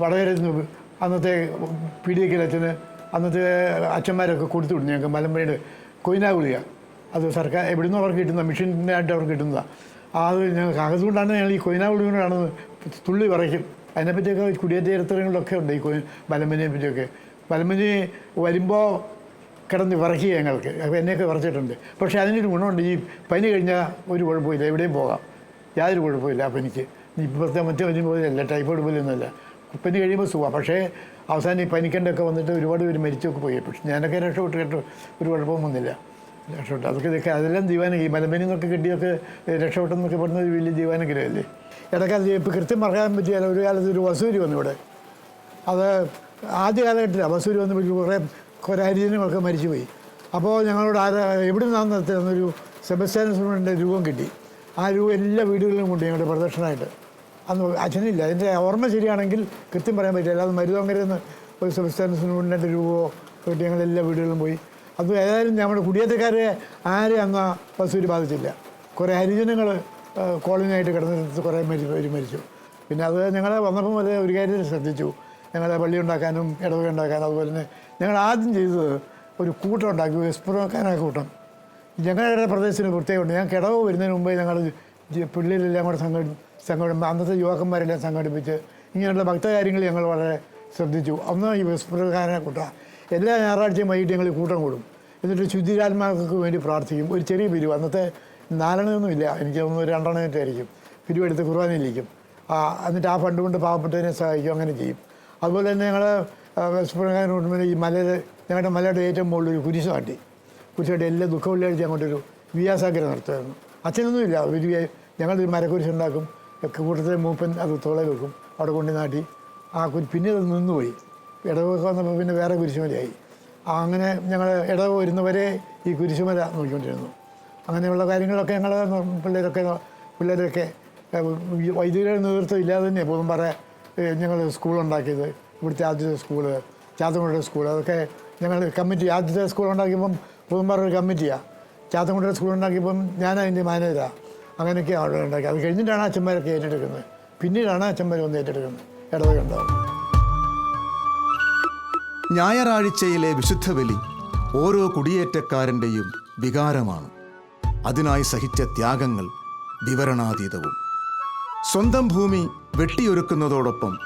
വടകരയിൽ നിന്ന് അന്നത്തെ പി പീഡിയക്കൽ അച്ഛന് അന്നത്തെ അച്ഛന്മാരൊക്കെ കൊടുത്തു വിടും ഞങ്ങൾക്ക് മലമ്പനിയുടെ കൊയിനാ ഗുളിക അത് സർക്കാർ എവിടെ നിന്നും അവർക്ക് കിട്ടുന്ന മിഷീനായിട്ട് അവർക്ക് കിട്ടുന്നതാണ് അത് ഞങ്ങൾക്ക് അതുകൊണ്ടാണ് ഞങ്ങൾ ഈ കൊയിനാ ഗുളികയാണ് തുള്ളി പറയ്ക്കും അതിനെപ്പറ്റിയൊക്കെ കുടിയേറ്റ ചരിത്രങ്ങളിലൊക്കെ ഉണ്ട് ഈ മലമ്പനിയെ പറ്റിയൊക്കെ. മലമ്പനി വരുമ്പോൾ കിടന്ന് വിറക്കി ഞങ്ങൾക്ക്. എന്നെയൊക്കെ വിറച്ചിട്ടുണ്ട്. പക്ഷേ അതിനൊരു ഗുണമുണ്ട്. ഈ പനി കഴിഞ്ഞാൽ ഒരു കുഴപ്പമില്ല. എവിടെയും പോകാം. യാതൊരു കുഴപ്പമില്ല ആ പനിക്ക്. ഇപ്പോഴത്തെ മറ്റേ പനി പോലെയല്ല ടൈഫോയിഡ് പോലെയൊന്നുമല്ല പനി കഴിയുമ്പോൾ സുഖമാണ് പക്ഷേ അവസാനം ഈ പനിക്കണ്ടൊക്കെ വന്നിട്ട് ഒരുപാട് പേര് മരിച്ചൊക്കെ പോയി. പക്ഷേ ഞാനൊക്കെ രക്ഷപ്പെട്ട്. കേട്ടോ. ഒരു കുഴപ്പവും വന്നില്ല. രക്ഷപ്പെട്ടു. അതൊക്കെ ഇതൊക്കെ അതെല്ലാം ദീവാനം ഈ മലമ്പനി എന്നൊക്കെ കിട്ടിയൊക്കെ രക്ഷപ്പെട്ടെന്നൊക്കെ പറഞ്ഞ ഒരു വലിയ ദീവാനുഗ്രഹമല്ലേ ഇടയ്ക്ക് അത് ഇപ്പോൾ കൃത്യം പറയാൻ പറ്റിയാൽ ഒരു കാലത്ത് ഒരു വസൂരി വന്നു ഇവിടെ. അത് ആദ്യ കാലഘട്ടത്തിലാണ് വസൂരി വന്ന് കുറേ കുറേ ഹരിജനങ്ങളൊക്കെ മരിച്ചുപോയി. അപ്പോൾ ഞങ്ങളോട് ആരാ എവിടെ നിന്നാന്ന് എന്നൊരു സെബസ്റ്റാനസിന്റെ രൂപം കിട്ടി. ആ രൂപം എല്ലാ വീടുകളിലും കൊണ്ട് ഞങ്ങളുടെ പ്രദക്ഷിണമായിട്ട് അന്ന് അച്ഛനില്ല. അതിന്റെ ഓർമ്മ ശരിയാണെങ്കിൽ കൃത്യം പറയാൻ പറ്റില്ല. അല്ലാതെ മരുതോങ്കരെന്ന് ഒരു സെബസ്റ്റാനസിന്റെ രൂപമോ കിട്ടി. ഞങ്ങൾ എല്ലാ വീടുകളിലും പോയി. അത് ഏതായാലും നമ്മുടെ കുടിയേറ്റക്കാരെ ആരെയും അന്ന് വസൂരി ബാധിച്ചില്ല. കുറേ ഹരിജനങ്ങൾ കോളനിയായിട്ട് കിടന്നിടത്ത് കുറേ മരി പേര് മരിച്ചു. പിന്നെ അത് ഞങ്ങൾ വന്നപ്പോൾ വരെ ഒരു കാര്യത്തിൽ ശ്രദ്ധിച്ചു. ഞങ്ങളെ പള്ളി ഉണ്ടാക്കാനും ഇടവക ഉണ്ടാക്കാനും അതുപോലെ തന്നെ ഞങ്ങൾ ആദ്യം ചെയ്തത് ഒരു കൂട്ടം ഉണ്ടാക്കി എസ്പ്രോക്കാന കൂട്ടം. ഞങ്ങളുടെ പ്രദേശത്തിന് പ്രത്യേകമുണ്ട് ഞങ്ങൾക്ക് ഇടവ് വരുന്നതിന് മുമ്പേ ഞങ്ങൾ പിള്ളേരെല്ലാം കൂടെ സംഘടി സംഘടന അന്നത്തെ യുവാക്കന്മാരെല്ലാം സംഘടിപ്പിച്ച് ഇങ്ങനെയുള്ള ഭക്തകാര്യങ്ങൾ ഞങ്ങൾ വളരെ ശ്രദ്ധിച്ചു. അന്ന് ഈ വിസ്മൃതകാരനെ കൂട്ട. എല്ലാ ഞായറാഴ്ചയും വൈകിട്ട് ഞങ്ങൾ കൂട്ടം കൂടും. എന്നിട്ട് ശുദ്ധിരാത്മാക്കൾക്ക് വേണ്ടി പ്രാർത്ഥിക്കും. ഒരു ചെറിയ പിരിവ്. അന്നത്തെ നാലെണ്ണമൊന്നുമില്ല എനിക്ക് ഒന്ന് രണ്ടെണ്ണം ആയിരിക്കും ആയിരിക്കും പിരിവെടുത്ത് കുർബാനയിലിരിക്കും. എന്നിട്ട് ആ ഫണ്ട് കൊണ്ട് പാവപ്പെട്ടതിനെ സഹായിക്കും അങ്ങനെ ചെയ്യും. അതുപോലെ തന്നെ ഞങ്ങൾ വിസ്മൃതകാരൻ കൂടുമ്പോൾ ഈ മലയിൽ ഞങ്ങളുടെ മലയുടെ ഏറ്റവും മുകളിൽ ഒരു കുരിശ് കാട്ടി. കുരിശായിട്ട് എല്ലാ ദുഃഖ വെള്ളിയാഴ്ച അങ്ങോട്ടൊരു വിയാസാഗ്രം നടത്തുമായിരുന്നു. അച്ഛനൊന്നുമില്ല. ഒരു ഞങ്ങളൊരു മരക്കുരിശ് ഉണ്ടാക്കും. കൂട്ടത്തിലെ മൂപ്പൻ അത് തുള വെക്കും. അവിടെ കൊണ്ടു നാട്ടി. ആ കുരി പിന്നെ അത് നിന്നുപോയി. ഇടവൊക്കെ വന്നപ്പോൾ പിന്നെ വേറെ കുരിശുമലയായി അങ്ങനെ ഞങ്ങൾ ഇടവ് വരുന്നവരെ ഈ കുരിശുമല നോക്കിക്കൊണ്ടിരുന്നു. അങ്ങനെയുള്ള കാര്യങ്ങളൊക്കെ ഞങ്ങൾ പിള്ളേരൊക്കെ പിള്ളേരൊക്കെ വൈദ്യുതിയുടെ നേതൃത്വം ഇല്ലാതെ തന്നെ പോകും പറ ഞങ്ങൾ സ്കൂളുണ്ടാക്കിയത് ഇവിടുത്തെ ആദ്യത്തെ സ്കൂൾ ചാത്തൻകുടിയുടെ സ്കൂൾ അതൊക്കെ ഞങ്ങൾ കമ്മിറ്റി ആദ്യത്തെ സ്കൂൾ ഉണ്ടാക്കിയപ്പം പുതുമ്പാറ ഒരു കമ്മിറ്റിയാണ് ചാത്തൻകുടിയുടെ സ്കൂൾ ഉണ്ടാക്കിയപ്പം ഞാൻ അതിന്റെ മാനേജറാണ് അങ്ങനെയൊക്കെ അവിടെ ഉണ്ടാക്കി. അത് കഴിഞ്ഞിട്ടാണ് അച്ഛന്മാരൊക്കെ ഏറ്റെടുക്കുന്നത്. പിന്നീടാണ് അച്ഛന്മാർ വന്ന് ഏറ്റെടുക്കുന്നത്. ഇടവക ഉണ്ടാവും. ഞായറാഴ്ചയിലെ വിശുദ്ധ ബലി ഓരോ കുടിയേറ്റക്കാരന്റെയും വികാരമാണ്. അതിനായി സഹിച്ച ത്യാഗങ്ങൾ വിവരണാതീതവും. സ്വന്തം ഭൂമി വെട്ടിയൊരുക്കുന്നതോടൊപ്പം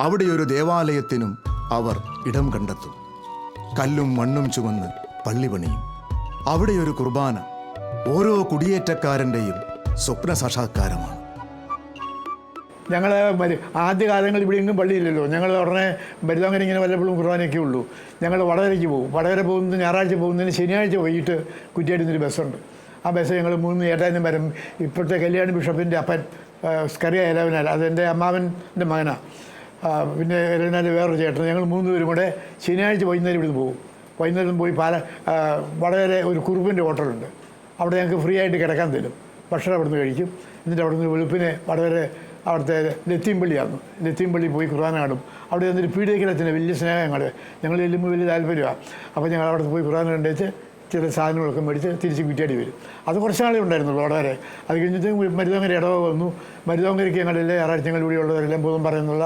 അവിടെയൊരു ദേവാലയത്തിനും അവർ ഇടം കണ്ടെത്തും. കല്ലും മണ്ണും ചുമന്ന് പള്ളി പണിയും. അവിടെയൊരു കുർബാന ഓരോ കുടിയേറ്റക്കാരന്റെയും സ്വപ്ന സാക്ഷാത്കാരമാണ്. ഞങ്ങൾ ആദ്യ കാലങ്ങളിൽ ഇവിടെ എങ്ങും പള്ളിയില്ലല്ലോ. ഞങ്ങൾ ഉടനെ മരുതാങ്കര ഇങ്ങനെ വല്ലപ്പോഴും കുർബാനയൊക്കെ ഉള്ളൂ. ഞങ്ങൾ വടകരയ്ക്ക് പോകും. വടകര പോകുന്നത് ഞായറാഴ്ച പോകുന്നതിന് ശനിയാഴ്ച വൈകിട്ട് കുറ്റിയാടുന്നൊരു ബസ്സുണ്ട്. ആ ബസ് ഞങ്ങൾ മൂന്ന് ഏട്ടാനും വരും. ഇപ്പോഴത്തെ കല്യാണി ബിഷപ്പിന്റെ അപ്പൻ സ്കറിയ ഇലവനാൽ അതെന്റെ അമ്മാവന്റെ മകനാണ് പിന്നെ ഇലവനാൽ വേറൊരു ചേട്ടൻ. ഞങ്ങൾ മൂന്ന് പേരും കൂടെ ശനിയാഴ്ച വൈകുന്നേരം ഇവിടുന്ന് പോകും. വൈകുന്നേരം പോയി പാല വളരെ ഒരു കുറുപ്പിന്റെ ഹോട്ടലുണ്ട്. അവിടെ ഞങ്ങൾക്ക് ഫ്രീ ആയിട്ട് കിടക്കാൻ തരും. ഭക്ഷണം അവിടുന്ന് കഴിക്കും. എന്നിട്ട് അവിടുന്ന് വെളുപ്പിനെ വളരെ അവിടുത്തെ ലത്തീംപള്ളിയാണ് ലത്തീംപള്ളി പോയി ഖുർആൻ കാണും. അവിടെ എന്നിട്ട് പീഡിയക്കിടത്തിന് വലിയ സ്നേഹം ഞങ്ങൾ ഞങ്ങൾ വലിയ താല്പര്യമാണ് അപ്പോൾ ഞങ്ങൾ അവിടെ പോയി ഖുർആൻ കണ്ടേച്ച് ചില സാധനങ്ങളൊക്കെ മേടിച്ച് തിരിച്ച് കുറ്റിയാടി വരും. അത് കുറച്ച് നാളെ ഉണ്ടായിരുന്നുള്ളൂ വരെ. അത് കഴിഞ്ഞിട്ട് മരുതോങ്കര ഇടവ വന്നു. മരുതോങ്കരയ്ക്ക് ഞങ്ങൾ ഇവിടെ ഉള്ളവരെല്ലാം ബോധം പറയുന്നുള്ള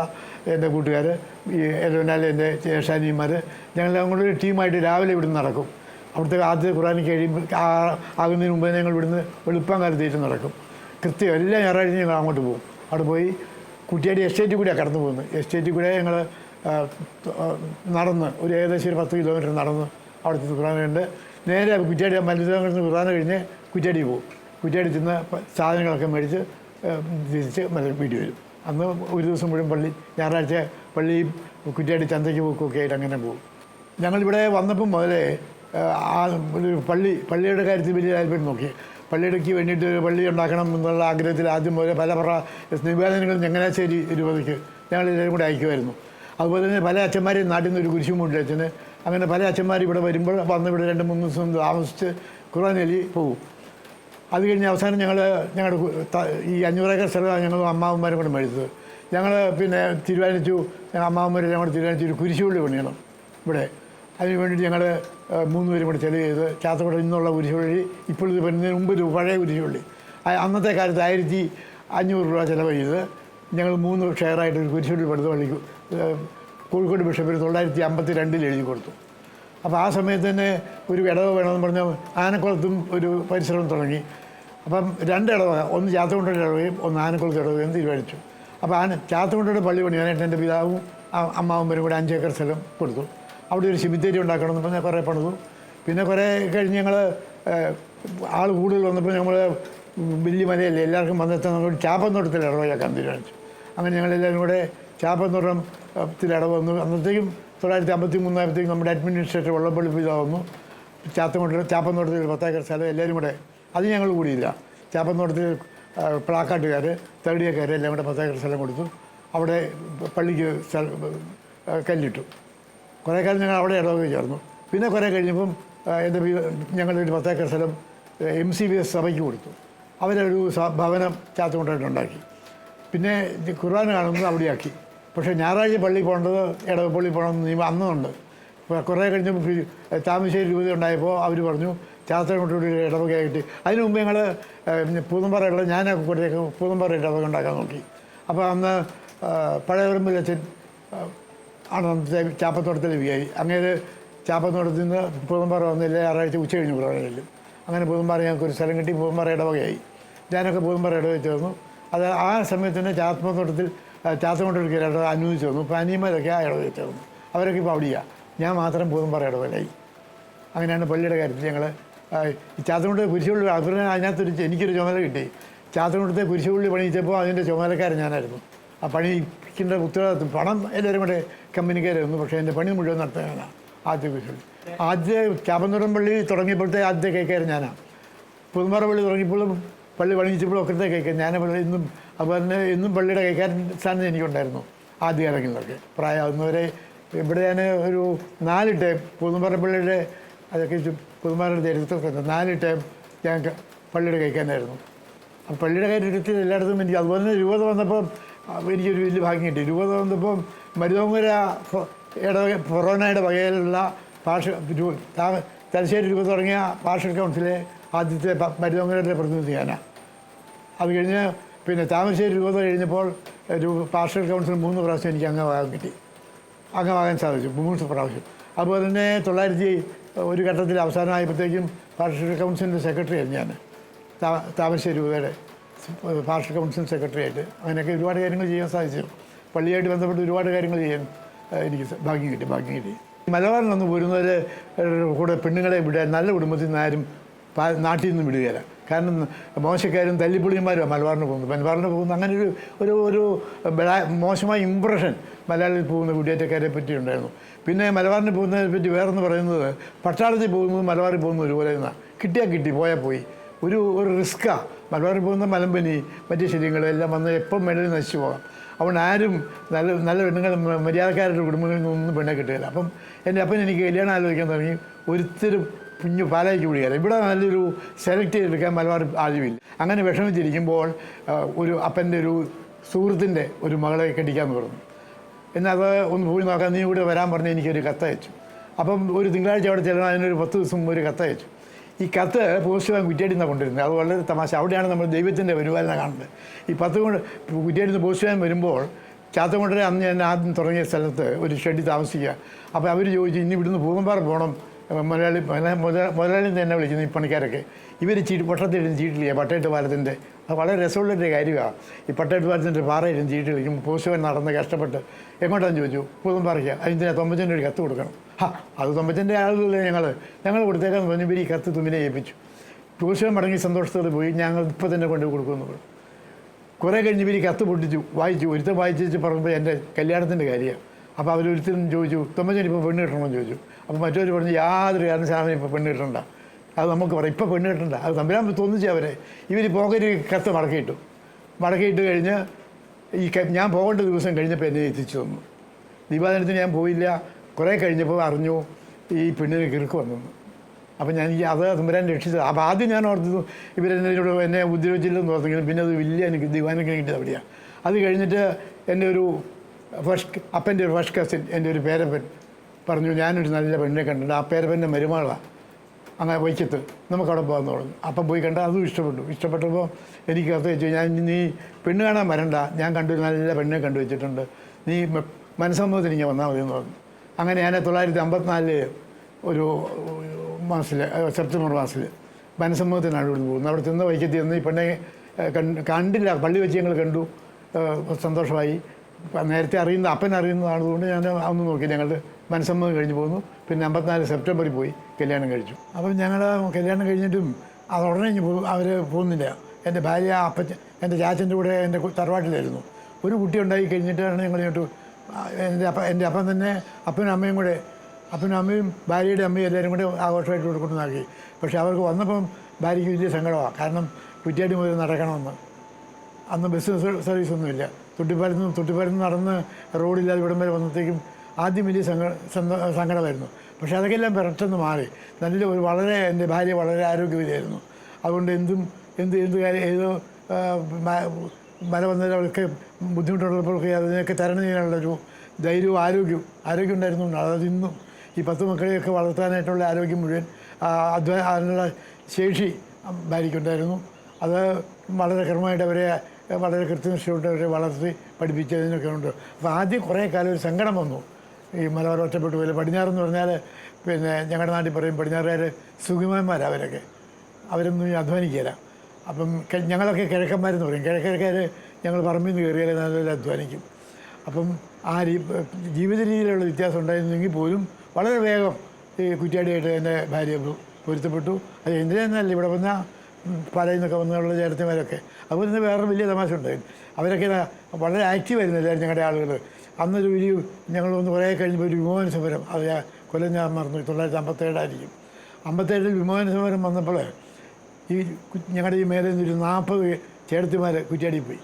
എന്റെ കൂട്ടുകാർ ഈ എലവനാലെ എന്റെ ഷാനിമാർ ഞങ്ങളെല്ലാം കൂടെ ഒരു ടീമായിട്ട് രാവിലെ ഇവിടുന്ന് നടക്കും. അവിടുത്തെ ആദ്യത്തെ ഖുറാനി കഴിയുമ്പോൾ ആകുന്നതിന് മുമ്പ് ഞങ്ങൾ ഇവിടുന്ന് വെളുപ്പം കാലത്തേറ്റ് നടക്കും. കൃത്യം എല്ലാ ഞായറാഴ്ച ഞങ്ങൾ അങ്ങോട്ട് പോകും. അവിടെ പോയി കുറ്റിയാടി എസ്റ്റേറ്റിൽ കൂടിയാണ് കടന്നു പോകുന്നത്. എസ്റ്റേറ്റിൽ കൂടെ ഞങ്ങൾ നടന്ന് ഒരു ഏകദേശം ഒരു പത്ത് കിലോമീറ്റർ നടന്ന് അവിടുത്തെ ഖുറാൻ കണ്ട് നേരെ കുറ്റിയാടി മത്സ്യം ഖുറാൻ കഴിഞ്ഞ് കുറ്റിയാടി പോകും. കുറ്റിയാടി ചെന്ന് സാധനങ്ങളൊക്കെ മേടിച്ച് തിരിച്ച് വീട്ടിൽ വരും. അന്ന് ഒരു ദിവസം മുഴുവൻ പള്ളി ഞായറാഴ്ച പള്ളി കുറ്റിയാടി ചന്തയ്ക്ക് പോക്കൊക്കെ ആയിട്ട് അങ്ങനെ പോകും. ഞങ്ങളിവിടെ വന്നപ്പം മുതലേ ആ, ഒരു പള്ളി പള്ളിയുടെ കാര്യത്തിൽ വലിയ താല്പര്യം നോക്കി. പള്ളിയിടയ്ക്ക് വേണ്ടിയിട്ട് ഒരു പള്ളി ഉണ്ടാക്കണം എന്നുള്ള ആഗ്രഹത്തിൽ ആദ്യം മുതലേ പല പറ നിവേദനങ്ങൾ ചങ്ങനാശ്ശേരി രൂപതയ്ക്ക് ഞങ്ങളെല്ലാവരും കൂടെ അയക്കുമായിരുന്നു. അതുപോലെ തന്നെ പല അച്ഛന്മാരെയും നാട്ടിൽ നിന്ന് ഒരു കുരിശുമുണ്ട് അച്ഛന് അങ്ങനെ പല അച്ഛന്മാർ ഇവിടെ വരുമ്പോൾ വന്ന് ഇവിടെ രണ്ട് മൂന്ന് ദിവസം താമസിച്ച് ഖുർആൻ പോവും. അത് കഴിഞ്ഞ് അവസാനം ഞങ്ങൾ ഞങ്ങളുടെ ഈ അഞ്ഞൂറ് ഏക്കർ സ്ഥലമാണ് ഞങ്ങൾ അമ്മാവന്മാരും കൂടെ മേടിച്ചത്. ഞങ്ങൾ പിന്നെ തീരുമാനിച്ചു ഞങ്ങൾ അമ്മാവന്മാർ കൂടെ തീരുമാനിച്ചു ഒരു കുരിശുപള്ളി പണിയണം ഇവിടെ. അതിന് വേണ്ടിയിട്ട് ഞങ്ങൾ മൂന്ന് പേരും കൂടെ ചെലവ് ചെയ്ത് ചാത്തക്കൂടെ നിന്നുള്ള കുരിശുപള്ളി ഇപ്പോഴത്തെ പണിതിന് മുമ്പ് ഒരു പഴയ കുരിശുപള്ളി അന്നത്തെ കാലത്ത് ആയിരത്തി അഞ്ഞൂറ് രൂപ ചിലവ് ചെയ്ത് ഞങ്ങൾ മൂന്ന് ഷെയറായിട്ട് ഒരു കുരിശുപള്ളി പടുത്ത് പള്ളിക്ക് കോഴിക്കോട് ബിഷപ്പിന് തൊള്ളായിരത്തി അമ്പത്തി രണ്ടിൽ എഴുതി കൊടുത്തു. അപ്പോൾ ആ സമയത്ത് തന്നെ ഒരു ഇടവ വേണമെന്ന് പറഞ്ഞ ആനക്കുളത്തും ഒരു പരിശ്രമം തുടങ്ങി. അപ്പം രണ്ട് ഇടവ ഒന്ന് ചാത്തക്കുണ്ടയുടെ ഇടവയും ഒന്ന് ആനക്കുളത്ത് ഇടവയും തീരുമാനിച്ചു. അപ്പോൾ ആന ചാത്തക്കുണ്ടയുടെ പള്ളി പണിയാനായിട്ട് എന്റെ പിതാവും അമ്മാവന്മാരും കൂടെ അഞ്ചേക്കർ സ്ഥലം കൊടുത്തു. അവിടെ ഒരു സിമിത്തേരി ഉണ്ടാക്കണമെന്ന് പറഞ്ഞാൽ കുറേ പണിതു. പിന്നെ കുറേ കഴിഞ്ഞ് ഞങ്ങൾ ആൾ കൂടുതൽ വന്നപ്പോൾ ഞങ്ങൾ വലിയ മലയല്ലേ എല്ലാവർക്കും വന്നെത്താൻ നമുക്ക് ചാപ്പം തൊട്ടത്തിൽ ഇടവയാക്കാൻ തീരുമാനിച്ചു. അങ്ങനെ ഞങ്ങളെല്ലാവരും കൂടെ ചാപ്പന്തോട്ടം ത്തിൽ ഇടവ് വന്നു അന്നത്തേക്കും തൊള്ളായിരത്തി അമ്പത്തി മൂന്നായപ്പോഴത്തേക്കും നമ്മുടെ അഡ്മിനിസ്ട്രേറ്റർ വള്ളപ്പള്ളി പിതാവുന്നു. ചാത്തങ്കോട്ട് ചാപ്പന്നോട്ടത്തിൽ പത്തേക്കർ സ്ഥലം എല്ലാവരും കൂടെ. അത് ഞങ്ങൾ കൂടിയില്ല. ചാപ്പന്നോട്ടത്തിൽ പ്ലാക്കാട്ടുകാർ തേടിയക്കാർ എല്ലാം കൂടെ പത്തേക്കർ സ്ഥലം കൊടുത്തു. അവിടെ പള്ളിക്ക് കല്ലിട്ടു. കുറേ കാലം ഞങ്ങൾ അവിടെ ഇടവക ചേർന്നു. പിന്നെ കുറേ കഴിഞ്ഞപ്പം എന്റെ ഞങ്ങളൊരു പത്തേക്കർ സ്ഥലം എം സി ബി എസ് സഭയ്ക്ക് കൊടുത്തു. അവരൊരു ഭവനം ചാത്തുകൊണ്ടായിട്ടുണ്ടാക്കി പിന്നെ കുർബാന കാണുന്നത് അവിടെയാക്കി. പക്ഷേ ഞായറാഴ്ച പള്ളി പോകേണ്ടത് ഇടവപ്പള്ളി പോകണമെന്ന് നിയമം അന്നുണ്ട് കുറേ കഴിഞ്ഞപ്പോൾ താമശ്ശേരി രൂപത ഉണ്ടായപ്പോൾ അവർ പറഞ്ഞു ചാത്തൻകുട്ടിയുടെ ഒരു ഇടവകയായിട്ട് അതിന് മുമ്പ് ഞങ്ങൾ പൂതമ്പാറയുള്ള ഞാൻ കൂടെയൊക്കെ പൂന്തമ്പാറ ഇടവക ഉണ്ടാക്കാൻ നോക്കി. അപ്പോൾ അന്ന് പഴയവരമ്പിൽ അച്ഛൻ ആണ് അന്നത്തെ ചാപ്പത്തോട്ടത്തിൽ വിയായി. അങ്ങനെ ചാപ്പത്തോട്ടത്തിൽ നിന്ന് പൂന്തമ്പാറ വന്നില്ല ഞായറാഴ്ച ഉച്ച കഴിഞ്ഞ് പുറകിലും അങ്ങനെ പൂന്തമ്പാറ ഞങ്ങൾക്ക് ഒരു സ്ഥലം കിട്ടി പൂന്തമ്പാറ ഇടവകയായി. ഞാനൊക്കെ പൂന്തമ്പാറ ഇടവെച്ച് തന്നു അത് ആ സമയത്ത് തന്നെ ചാത്തമത്തോട്ടത്തിൽ ചാത്തമോട്ടത്തിൽ കയറാൻ അനുവദിച്ചു തന്നു. അപ്പോൾ അനിയന്മാരൊക്കെ ആ ഇടവെച്ച് തന്നു അവരൊക്കെ ഇപ്പോൾ അവിടെയാണ് ഞാൻ മാത്രം പോകുമ്പോൾ ഇടവലായി അങ്ങനെയാണ് പള്ളിയുടെ കാര്യത്തിൽ ഞങ്ങൾ ചാത്തൻകുട്ടത്തെ കുരിശുപള്ളി അവരുടെ അതിനകത്തൊരു എനിക്കൊരു ചുമതല കിട്ടി. ചാത്തൻകുട്ടത്തെ കുരിശുപള്ളി പണിയിച്ചപ്പോൾ അതിന്റെ ചുമതലക്കാരൻ ഞാനായിരുന്നു. ആ പണിക്കേണ്ട ഉത്തരവാദിത്വം പണം എല്ലാവരും കൂടെ കമ്പനിക്കാരായിരുന്നു പക്ഷേ എന്റെ പണി മുഴുവൻ നടത്താനാണ് ആദ്യ കുരിശുപള്ളി. ആദ്യ ചാപ്പന്തുറം പള്ളി തുടങ്ങിയപ്പോഴത്തെ ആദ്യത്തെ കൈക്കാരൻ ഞാനാണ് പുതുമറ പള്ളി തുടങ്ങിയപ്പോഴും പള്ളി പണിയിച്ചപ്പോഴും ഒക്കത്തെ കൈക്കാൻ ഞാൻ ഇന്നും അതുപോലെ തന്നെ ഇന്നും പള്ളിയുടെ കൈക്കാരൻ സ്ഥാനം എനിക്കുണ്ടായിരുന്നു ആദ്യ കാലങ്ങളിലൊക്കെ പ്രായമാകുന്നവരെ ഇവിടെ ഞാൻ ഒരു നാലിട്ട് പള്ളിയുടെ അതൊക്കെ പുതുമറയുടെ ചരിത്രമൊക്കെ നാലിട്ട് ഞാൻ പള്ളിയുടെ കൈക്കാരനായിരുന്നു. അപ്പം പള്ളിയുടെ കാര്യത്തിൽ എല്ലായിടത്തും എനിക്ക് അതുപോലെ തന്നെ രൂപത വന്നപ്പം എനിക്കൊരു വലിയ ഭാഗ്യം കിട്ടി രൂപത വന്നപ്പം മരുതോങ്ങര ഇട ഫൊറോനയുടെ വകയിലുള്ള താ- തലശ്ശേരി രൂപ തുടങ്ങിയ പാർഷൽ കൗൺസിലെ ആദ്യത്തെ പ- പ്രതിനിധിയാനാണ് അത് കഴിഞ്ഞ് പിന്നെ താമരശ്ശേരി രൂപത കഴിഞ്ഞപ്പോൾ പാർഷൽ കൗൺസിൽ മൂന്ന് പ്രാവശ്യം എനിക്ക് അംഗമാകാൻ കിട്ടി. അംഗമാകാൻ സാധിച്ചു മൂന്ന് പ്രാവശ്യം. അതുപോലെ തന്നെ തൊള്ളായിരത്തി ഒരു ഘട്ടത്തിൽ അവസാനമായപ്പോഴത്തേക്കും പാർഷൽ കൗൺസിലിന്റെ സെക്രട്ടറി ആയിരുന്നു ഞാൻ താമരശ്ശേരി രൂപയുടെ പാർഷൽ കൗൺസിൽ സെക്രട്ടറി ആയിട്ട് അങ്ങനെയൊക്കെ ഒരുപാട് കാര്യങ്ങൾ ചെയ്യാൻ സാധിച്ചു. പള്ളിയായിട്ട് ബന്ധപ്പെട്ട് ഒരുപാട് കാര്യങ്ങൾ ചെയ്യാൻ എനിക്ക് ഭാഗ്യം കിട്ടി ഭാഗ്യം കിട്ടി. മലബാറിൽ നിന്ന് പോരുന്നവർ കൂടെ പെണ്ണുങ്ങളെ വിടാൻ നല്ല കുടുംബത്തിൽ നിന്ന് ആരും നാട്ടിൽ നിന്നും വിടുകയില്ല. കാരണം മോശക്കാരും തല്ലിപ്പൊളിയന്മാരും മലബാറിന് പോകുന്നത്. മലബാറിന് പോകുന്ന അങ്ങനെ ഒരു ഒരു ഒരു മോശമായ ഇമ്പ്രഷൻ മലയാളിയിൽ പോകുന്ന കുടിയേറ്റക്കാരെ പറ്റി ഉണ്ടായിരുന്നു. പിന്നെ മലബാറിന് പോകുന്നതിനെ പറ്റി വേറെന്ന് പറയുന്നത് പട്ടാളത്തിൽ പോകുന്നത് മലബാറിൽ പോകുന്നത് ഒരുപോലെ എന്നാണ് കിട്ടിയാൽ കിട്ടി പോയാൽ പോയി. ഒരു ഒരു റിസ്ക്കാണ് മലബാറിൽ പോകുന്ന മലമ്പനി മറ്റ് ശരീരങ്ങളെല്ലാം വന്ന് എപ്പം വേണേലും നശിച്ചു പോകാം. അതുകൊണ്ട് ആരും നല്ല നല്ല പെണ്ണുങ്ങൾ മര്യാദക്കാരുടെ കുടുംബങ്ങളിൽ നിന്നൊന്നും പെണ്ണെ കിട്ടുകയില്ല. അപ്പം എന്റെ അപ്പൻ എനിക്ക് കല്യാണം ആലോചിക്കാൻ തുടങ്ങി. ഒരുത്തരും കുഞ്ഞു പാലായിക്ക് വിടുകയില്ല ഇവിടെ നല്ലൊരു സെലക്ട് ചെയ്തെടുക്കാൻ മലബാർ ആദ്യമില്ല അങ്ങനെ വിഷമിച്ചിരിക്കുമ്പോൾ ഒരു അപ്പന്റെ ഒരു സുഹൃത്തിന്റെ ഒരു മകളെ കെട്ടിക്കാൻ പറഞ്ഞു. എന്നാൽ അത് ഒന്ന് പോയി നോക്കാൻ നീ കൂടെ വരാൻ പറഞ്ഞ് എനിക്കൊരു കത്തയച്ചു. അപ്പം ഒരു തിങ്കളാഴ്ച അവിടെ ചെല്ലണം അതിനൊരു പത്ത് ദിവസം ഒരു കത്തയച്ചു. ഈ കത്ത് പോസ്റ്റ് ബാങ്ക് കുറ്റിയാടിയിൽ നിന്നാണ് കൊണ്ടിരുന്നത് അത് വളരെ തമാശ. അവിടെയാണ് നമ്മൾ ദൈവത്തിന്റെ പരിപാലന കാണുന്നത്. ഈ പത്ത് കൊണ്ട് കുറ്റിയാടിയിൽ നിന്ന് പോസ്റ്റ് ബാങ്ക് വരുമ്പോൾ ചാത്തക്കൊണ്ടരെ അന്ന് ഞാൻ ആദ്യം തുടങ്ങിയ സ്ഥലത്ത് ഒരു ഷെഡിൽ താമസിക്കുക. അപ്പോൾ അവർ ചോദിച്ചു ഇനി ഇവിടുന്ന് പൂവമ്പാറ പോകണം മലയാളി മല- മുതല- മുതലാളി തന്നെ വിളിക്കുന്നു ഈ പണിക്കാരൊക്കെ. ഇവർ ചീട്ട് പട്ടത്തിരുന്ന് ചീട്ടില്ല? പട്ടയിട്ട് പാലത്തിന്റെ അത് വളരെ രസമുള്ളൊരു കാര്യമാണ്. ഈ പട്ടയിട്ട് പാലത്തിന്റെ പാറയിലും ചീട്ട് കളിക്കും പോസ്റ്റവൻ നടന്ന് കഷ്ടപ്പെട്ട് എങ്ങോട്ടാന്ന് ചോദിച്ചു? പൂതമ്പാറയ്ക്ക് അതിന് തൊമ്പച്ചന്റെ ഒരു കത്ത് കൊടുക്കണം? ഹാ അത് തൊമ്പച്ചന്റെ ആളുകളല്ലേ ഞങ്ങൾ ഞങ്ങൾ കൊടുത്തേക്കാന്ന് പറഞ്ഞു ഇവർ ഈ കത്ത് തുമ്മിനെ ഏൽപ്പിച്ചു. പോസ്റ്റവൻ മടങ്ങി സന്തോഷത്തോടെ പോയി. ഞങ്ങൾ ഇപ്പോൾ തന്നെ കൊണ്ട് കൊടുക്കുമെന്ന് പറഞ്ഞു. കുറേ കഴിഞ്ഞ് ഇവർ കത്ത് പൊട്ടിച്ചു. വായിച്ചു. ഒരുത്തം വായിച്ചു പറയുമ്പോൾ എന്റെ കല്യാണത്തിന്റെ കാര്യമാണ്. അപ്പോൾ അവരൊരുത്തരും ചോദിച്ചു തൊമ്മച്ചൻ ഇപ്പോൾ പെണ്ണ് കിട്ടണമെന്ന് ചോദിച്ചു. അപ്പോൾ മറ്റൊരു പറഞ്ഞു യാതൊരു കാരണം സാധനം ഇപ്പോൾ പെണ്ണ് കിട്ടണ്ട. അത് നമുക്ക് പറയാം. ഇപ്പോൾ പെണ്ണ് കിട്ടണ്ട. അത് തമ്പുരാൻ തോന്നിച്ച് അവരെ. ഇവർ പോകര് കത്ത് മടക്കിയിട്ടു. മടക്കിയിട്ട് കഴിഞ്ഞ് ഈ ഞാൻ പോകേണ്ട ദിവസം കഴിഞ്ഞപ്പോൾ എന്നെ എത്തിച്ചു തന്നു. ദീപാദനത്തിന് ഞാൻ പോയില്ല. കുറേ കഴിഞ്ഞപ്പോൾ അറിഞ്ഞു ഈ പെണ്ണിന് കിറുക്ക് വന്നു. അപ്പം ഞാൻ ഈ അത് തമ്പുരാൻ രക്ഷിച്ചത്. അപ്പോൾ ആദ്യം ഞാൻ ഓർത്തു ഇവരെന്നോട് എന്നെ ഉപദ്രവിച്ചില്ലെന്ന് ഓർത്തെങ്കിലും പിന്നെ അത് വലിയ എനിക്ക് ദിവാനൊക്കെ കിട്ടിയത് അവിടെയാണ് അത് കഴിഞ്ഞിട്ട് എന്റെ ഒരു ഫസ്റ്റ് അപ്പന്റെ ഒരു ഫസ്റ്റ് കസിൻ എന്റെ ഒരു പേരപ്പൻ പറഞ്ഞു ഞാനൊരു നല്ല പെണ്ണിനെ കണ്ടിട്ടുണ്ട്. ആ പേരപ്പന്റെ മരുമകളാണ് അങ്ങനെ വൈക്കത്ത് നമുക്കവിടെ പോകാമെന്ന് പറഞ്ഞു. അപ്പം പോയി കണ്ട അതും ഇഷ്ടപ്പെട്ടു. ഇഷ്ടപ്പെട്ടപ്പോൾ എനിക്ക് അത് വെച്ചു ഞാൻ നീ പെണ്ണ് കാണാൻ വരണ്ട. ഞാൻ കണ്ടു നല്ല പെണ്ണിനെ കണ്ടു വെച്ചിട്ടുണ്ട്. നീ മനസ്സമ്മതത്തിന് ഇങ്ങനെ വന്നാൽ മതി എന്ന് പറഞ്ഞു. അങ്ങനെ ഞാൻ തൊള്ളായിരത്തി അമ്പത്തിനാലിൽ ഒരു മാസത്തിൽ സെപ്റ്റംബർ മാസത്തിൽ മനസ്സമ്മതത്തിനാണ് ഇവിടുന്ന് പോകുന്നത്. അവിടെ ചെന്ന് വൈക്കത്തി ചെന്ന് ഈ പെണ്ണെ കണ്ടില്ല. പള്ളി വെച്ച് ഞങ്ങൾ കണ്ടു. സന്തോഷമായി. നേരത്തെ അറിയുന്ന അപ്പൻ അറിയുന്നതാണതുകൊണ്ട് ഞാൻ അന്ന് നോക്കി ഞങ്ങൾ മനസ്സമ്മതം കഴിഞ്ഞ് പോന്നു പിന്നെ അമ്പത്തിനാല് സെപ്റ്റംബറിൽ പോയി കല്യാണം കഴിച്ചു. അപ്പം ഞങ്ങൾ കല്യാണം കഴിഞ്ഞിട്ടും അത് ഉടനെ അവർ പോകുന്നില്ല. എന്റെ ഭാര്യ അപ്പച്ച എന്റെ ചാച്ചന്റെ കൂടെ എന്റെ തറവാട്ടിലായിരുന്നു. ഒരു കുട്ടി ഉണ്ടായി കഴിഞ്ഞിട്ടാണ് ഞങ്ങൾ ഇങ്ങോട്ട് എന്റെ അപ്പ എന്റെ അപ്പം തന്നെ അപ്പനും അമ്മയും കൂടെ അപ്പനും അമ്മയും ഭാര്യയുടെ അമ്മയും എല്ലാവരും കൂടെ ആഘോഷമായിട്ട് ഇവിടെ കൊണ്ടുവന്നാക്കി. പക്ഷേ അവർക്ക് വന്നപ്പം ഭാര്യയ്ക്ക് വലിയ സങ്കടമാണ്. കാരണം കുറ്റിയാടി മുതൽ നടക്കണമെന്ന്. അന്ന് ബസ് സർവീസൊന്നുമില്ല തൊട്ടിപ്പാലത്ത് നിന്ന് തൊട്ടിപ്പാലത്ത് നിന്ന് നടന്ന് റോഡില്ലാതെ ഇവിടം വരെ വന്നത്തേക്കും ആദ്യം വലിയ സങ്കടമായിരുന്നു പക്ഷേ അതൊക്കെ എല്ലാം പെട്ടെന്ന് മാറി. നല്ല ഒരു വളരെ എന്റെ ഭാര്യ വളരെ ആരോഗ്യവതിയായിരുന്നു. അതുകൊണ്ട് എന്തും എന്ത് എന്ത് കാര്യം ഏതോ മല വന്നവർക്ക് ബുദ്ധിമുട്ടുള്ളപ്പോഴൊക്കെ അതിനൊക്കെ തരണം ചെയ്യാനുള്ളൊരു ധൈര്യവും ആരോഗ്യവും ആരോഗ്യം ഉണ്ടായിരുന്നുണ്ട് അത് ഇന്നും ഈ പത്ത് മക്കളെയൊക്കെ വളർത്താനായിട്ടുള്ള ആരോഗ്യം മുഴുവൻ അധ്വാന അതിനുള്ള ശേഷി ഭാര്യയ്ക്കുണ്ടായിരുന്നു. അത് വളരെ ക്രമമായിട്ട് അവരെ വളരെ കൃത്യനിഷ്ഠയോട്ട് അവരെ വളർത്തി പഠിപ്പിച്ചതിനൊക്കെ ഉണ്ട്. അപ്പോൾ ആദ്യം കുറേ കാലം ഒരു സങ്കടം വന്നു. ഈ മലബാർ ഒറ്റപ്പെട്ടു പോയില്ല? പടിഞ്ഞാറെന്ന് പറഞ്ഞാൽ പിന്നെ ഞങ്ങളുടെ നാട്ടിൽ പറയും പടിഞ്ഞാറുകാർ സുഖിമാന്മാരാണ് അവരൊക്കെ. അവരൊന്നും അധ്വാനിക്കില്ല അപ്പം ഞങ്ങളൊക്കെ കിഴക്കന്മാരെന്ന് പറയും. കിഴക്കിഴക്കാർ ഞങ്ങൾ പറമ്പിൽ നിന്ന് കയറിയാൽ നല്ല അധ്വാനിക്കും. അപ്പം ആ രീ ജീവിത രീതിയിലുള്ള വ്യത്യാസം ഉണ്ടായിരുന്നെങ്കിൽ പോലും വളരെ വേഗം ഈ കുറ്റിയാടിയായിട്ട് എന്റെ ഭാര്യ പൊരുത്തപ്പെട്ടു. അത് എന്തിനാന്നല്ല ഇവിടെ വന്ന പലയിൽ നിന്നൊക്കെ വന്നുള്ള ചേർത്തിമാരൊക്കെ അതുപോലെ തന്നെ വേറെ വലിയ തമാശ ഉണ്ടായിരുന്നു. അവരൊക്കെ വളരെ ആക്റ്റീവായിരുന്നു എല്ലാവരും ഞങ്ങളുടെ ആളുകൾ അന്നൊരു വലിയ ഞങ്ങൾ ഒന്ന് കുറേ കഴിഞ്ഞപ്പോൾ ഒരു വിമോചന സമരം. അത് കൊല്ലം ഞാൻ മറന്നു. തൊള്ളായിരത്തി അമ്പത്തേഴായിരിക്കും അമ്പത്തേഴിൽ വിമോചന സമരം വന്നപ്പോൾ ഈ ഞങ്ങളുടെ ഈ മേലെ നിന്നൊരു നാൽപ്പത് ചേർത്തിമാർ കുറ്റിയാടി പോയി.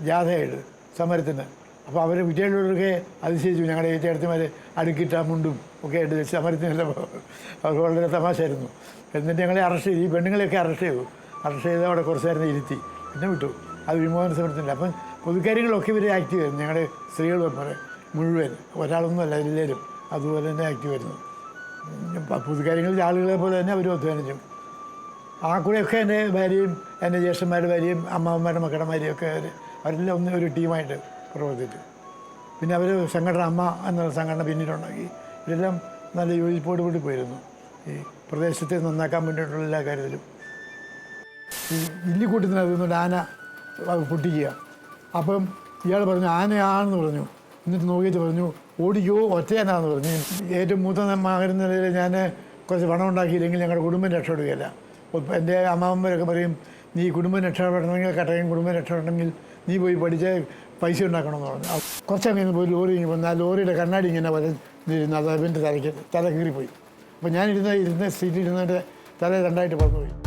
ജാഥയായിട്ട് സമരത്തിന്. അപ്പോൾ അവർ കുറ്റിയാടികളൊക്കെ അതിശയിച്ചു. ഞങ്ങളുടെ ഈ ചേർത്തിമാർ അടുക്കിട്ട മുണ്ടും ഒക്കെ ആയിട്ട് സമരത്തിനെല്ലാം അവർ വളരെ തമാശയായിരുന്നു. എന്നിട്ട് ഞങ്ങളെ അറസ്റ്റ് ചെയ്തു. ഈ പെണ്ണുങ്ങളെയൊക്കെ അറസ്റ്റ് ചെയ്തു. അറസ്റ്റ് ചെയ്ത് അവിടെ കുറച്ച് നേരം ഇരുത്തി. പിന്നെ വിട്ടു. അത് വിമോചന സമരത്തിന്റെ അപ്പം പൊതുക്കാര്യങ്ങളൊക്കെ ഇവർ ആക്റ്റീവ് ആയിരുന്നു ഞങ്ങളുടെ സ്ത്രീകൾ മുഴുവൻ ഒരാളൊന്നുമല്ല എല്ലാവരും അതുപോലെ തന്നെ ആക്റ്റീവ് ആയിരുന്നു പൊതുക്കാര്യങ്ങളിൽ ആളുകളെ പോലെ തന്നെ അവർ അധ്വാനിച്ചു ആ കൂടെയൊക്കെ എന്റെ ഭാര്യയും എന്റെ ജ്യേഷ്ഠന്മാരുടെ ഭാര്യയും അമ്മാവന്മാരുടെ മക്കളുടെ ഭാര്യയും ഒക്കെ അവർ അവരെല്ലാം ഒന്ന് ഒരു ടീമായിട്ട് പ്രവർത്തിച്ചു പിന്നെ അവർ സംഘടന അമ്മ എന്നുള്ള സംഘടന പിന്നീടുണ്ടാക്കി. ഇവരെല്ലാം നല്ല യോജിപ്പോട് കൂടി പോയിരുന്നു. ഈ പ്രദേശത്തെ നന്നാക്കാൻ വേണ്ടിയിട്ടുള്ള എല്ലാ കാര്യത്തിലും. ഈ ഇല്ലിക്കൂട്ടത്തിനകത്ത് നിന്നൊരു ആന. പൊട്ടിക്കുക. അപ്പം ഇയാൾ പറഞ്ഞു ആനയാണെന്ന് പറഞ്ഞു. എന്നിട്ട് നോക്കിയിട്ട് പറഞ്ഞു ഓടിക്കോ ഒറ്റയാനാന്ന് പറഞ്ഞു. ഏറ്റവും മൂത്ത മകൻ നിലയിൽ ഞാൻ കുറച്ച് പണം ഉണ്ടാക്കിയില്ലെങ്കിൽ ഞങ്ങളുടെ കുടുംബം രക്ഷപ്പെടുകയില്ല. എന്റെ അമ്മാവന്മാരൊക്കെ പറയും നീ കുടുംബം രക്ഷപ്പെടണമെങ്കിൽ കട്ടയും കുടുംബം രക്ഷപ്പെടണമെങ്കിൽ നീ പോയി പഠിച്ച് പൈസ ഉണ്ടാക്കണമെന്ന് പറഞ്ഞു. കുറച്ച് അങ്ങനെ പോയി ലോറി ഇങ്ങനെ വന്നു ആ ലോറിയുടെ കണ്ണാടി ഇങ്ങനെ വരഞ്ഞിരുന്നു അത് അവന്റെ തലയ്ക്ക് തല കീറിപ്പോയി. അപ്പോൾ ഞാനിരുന്ന ഇരുന്ന സീറ്റിൽ ഇരുന്നിട്ട് തല രണ്ടായിട്ട് പറന്നുപോയി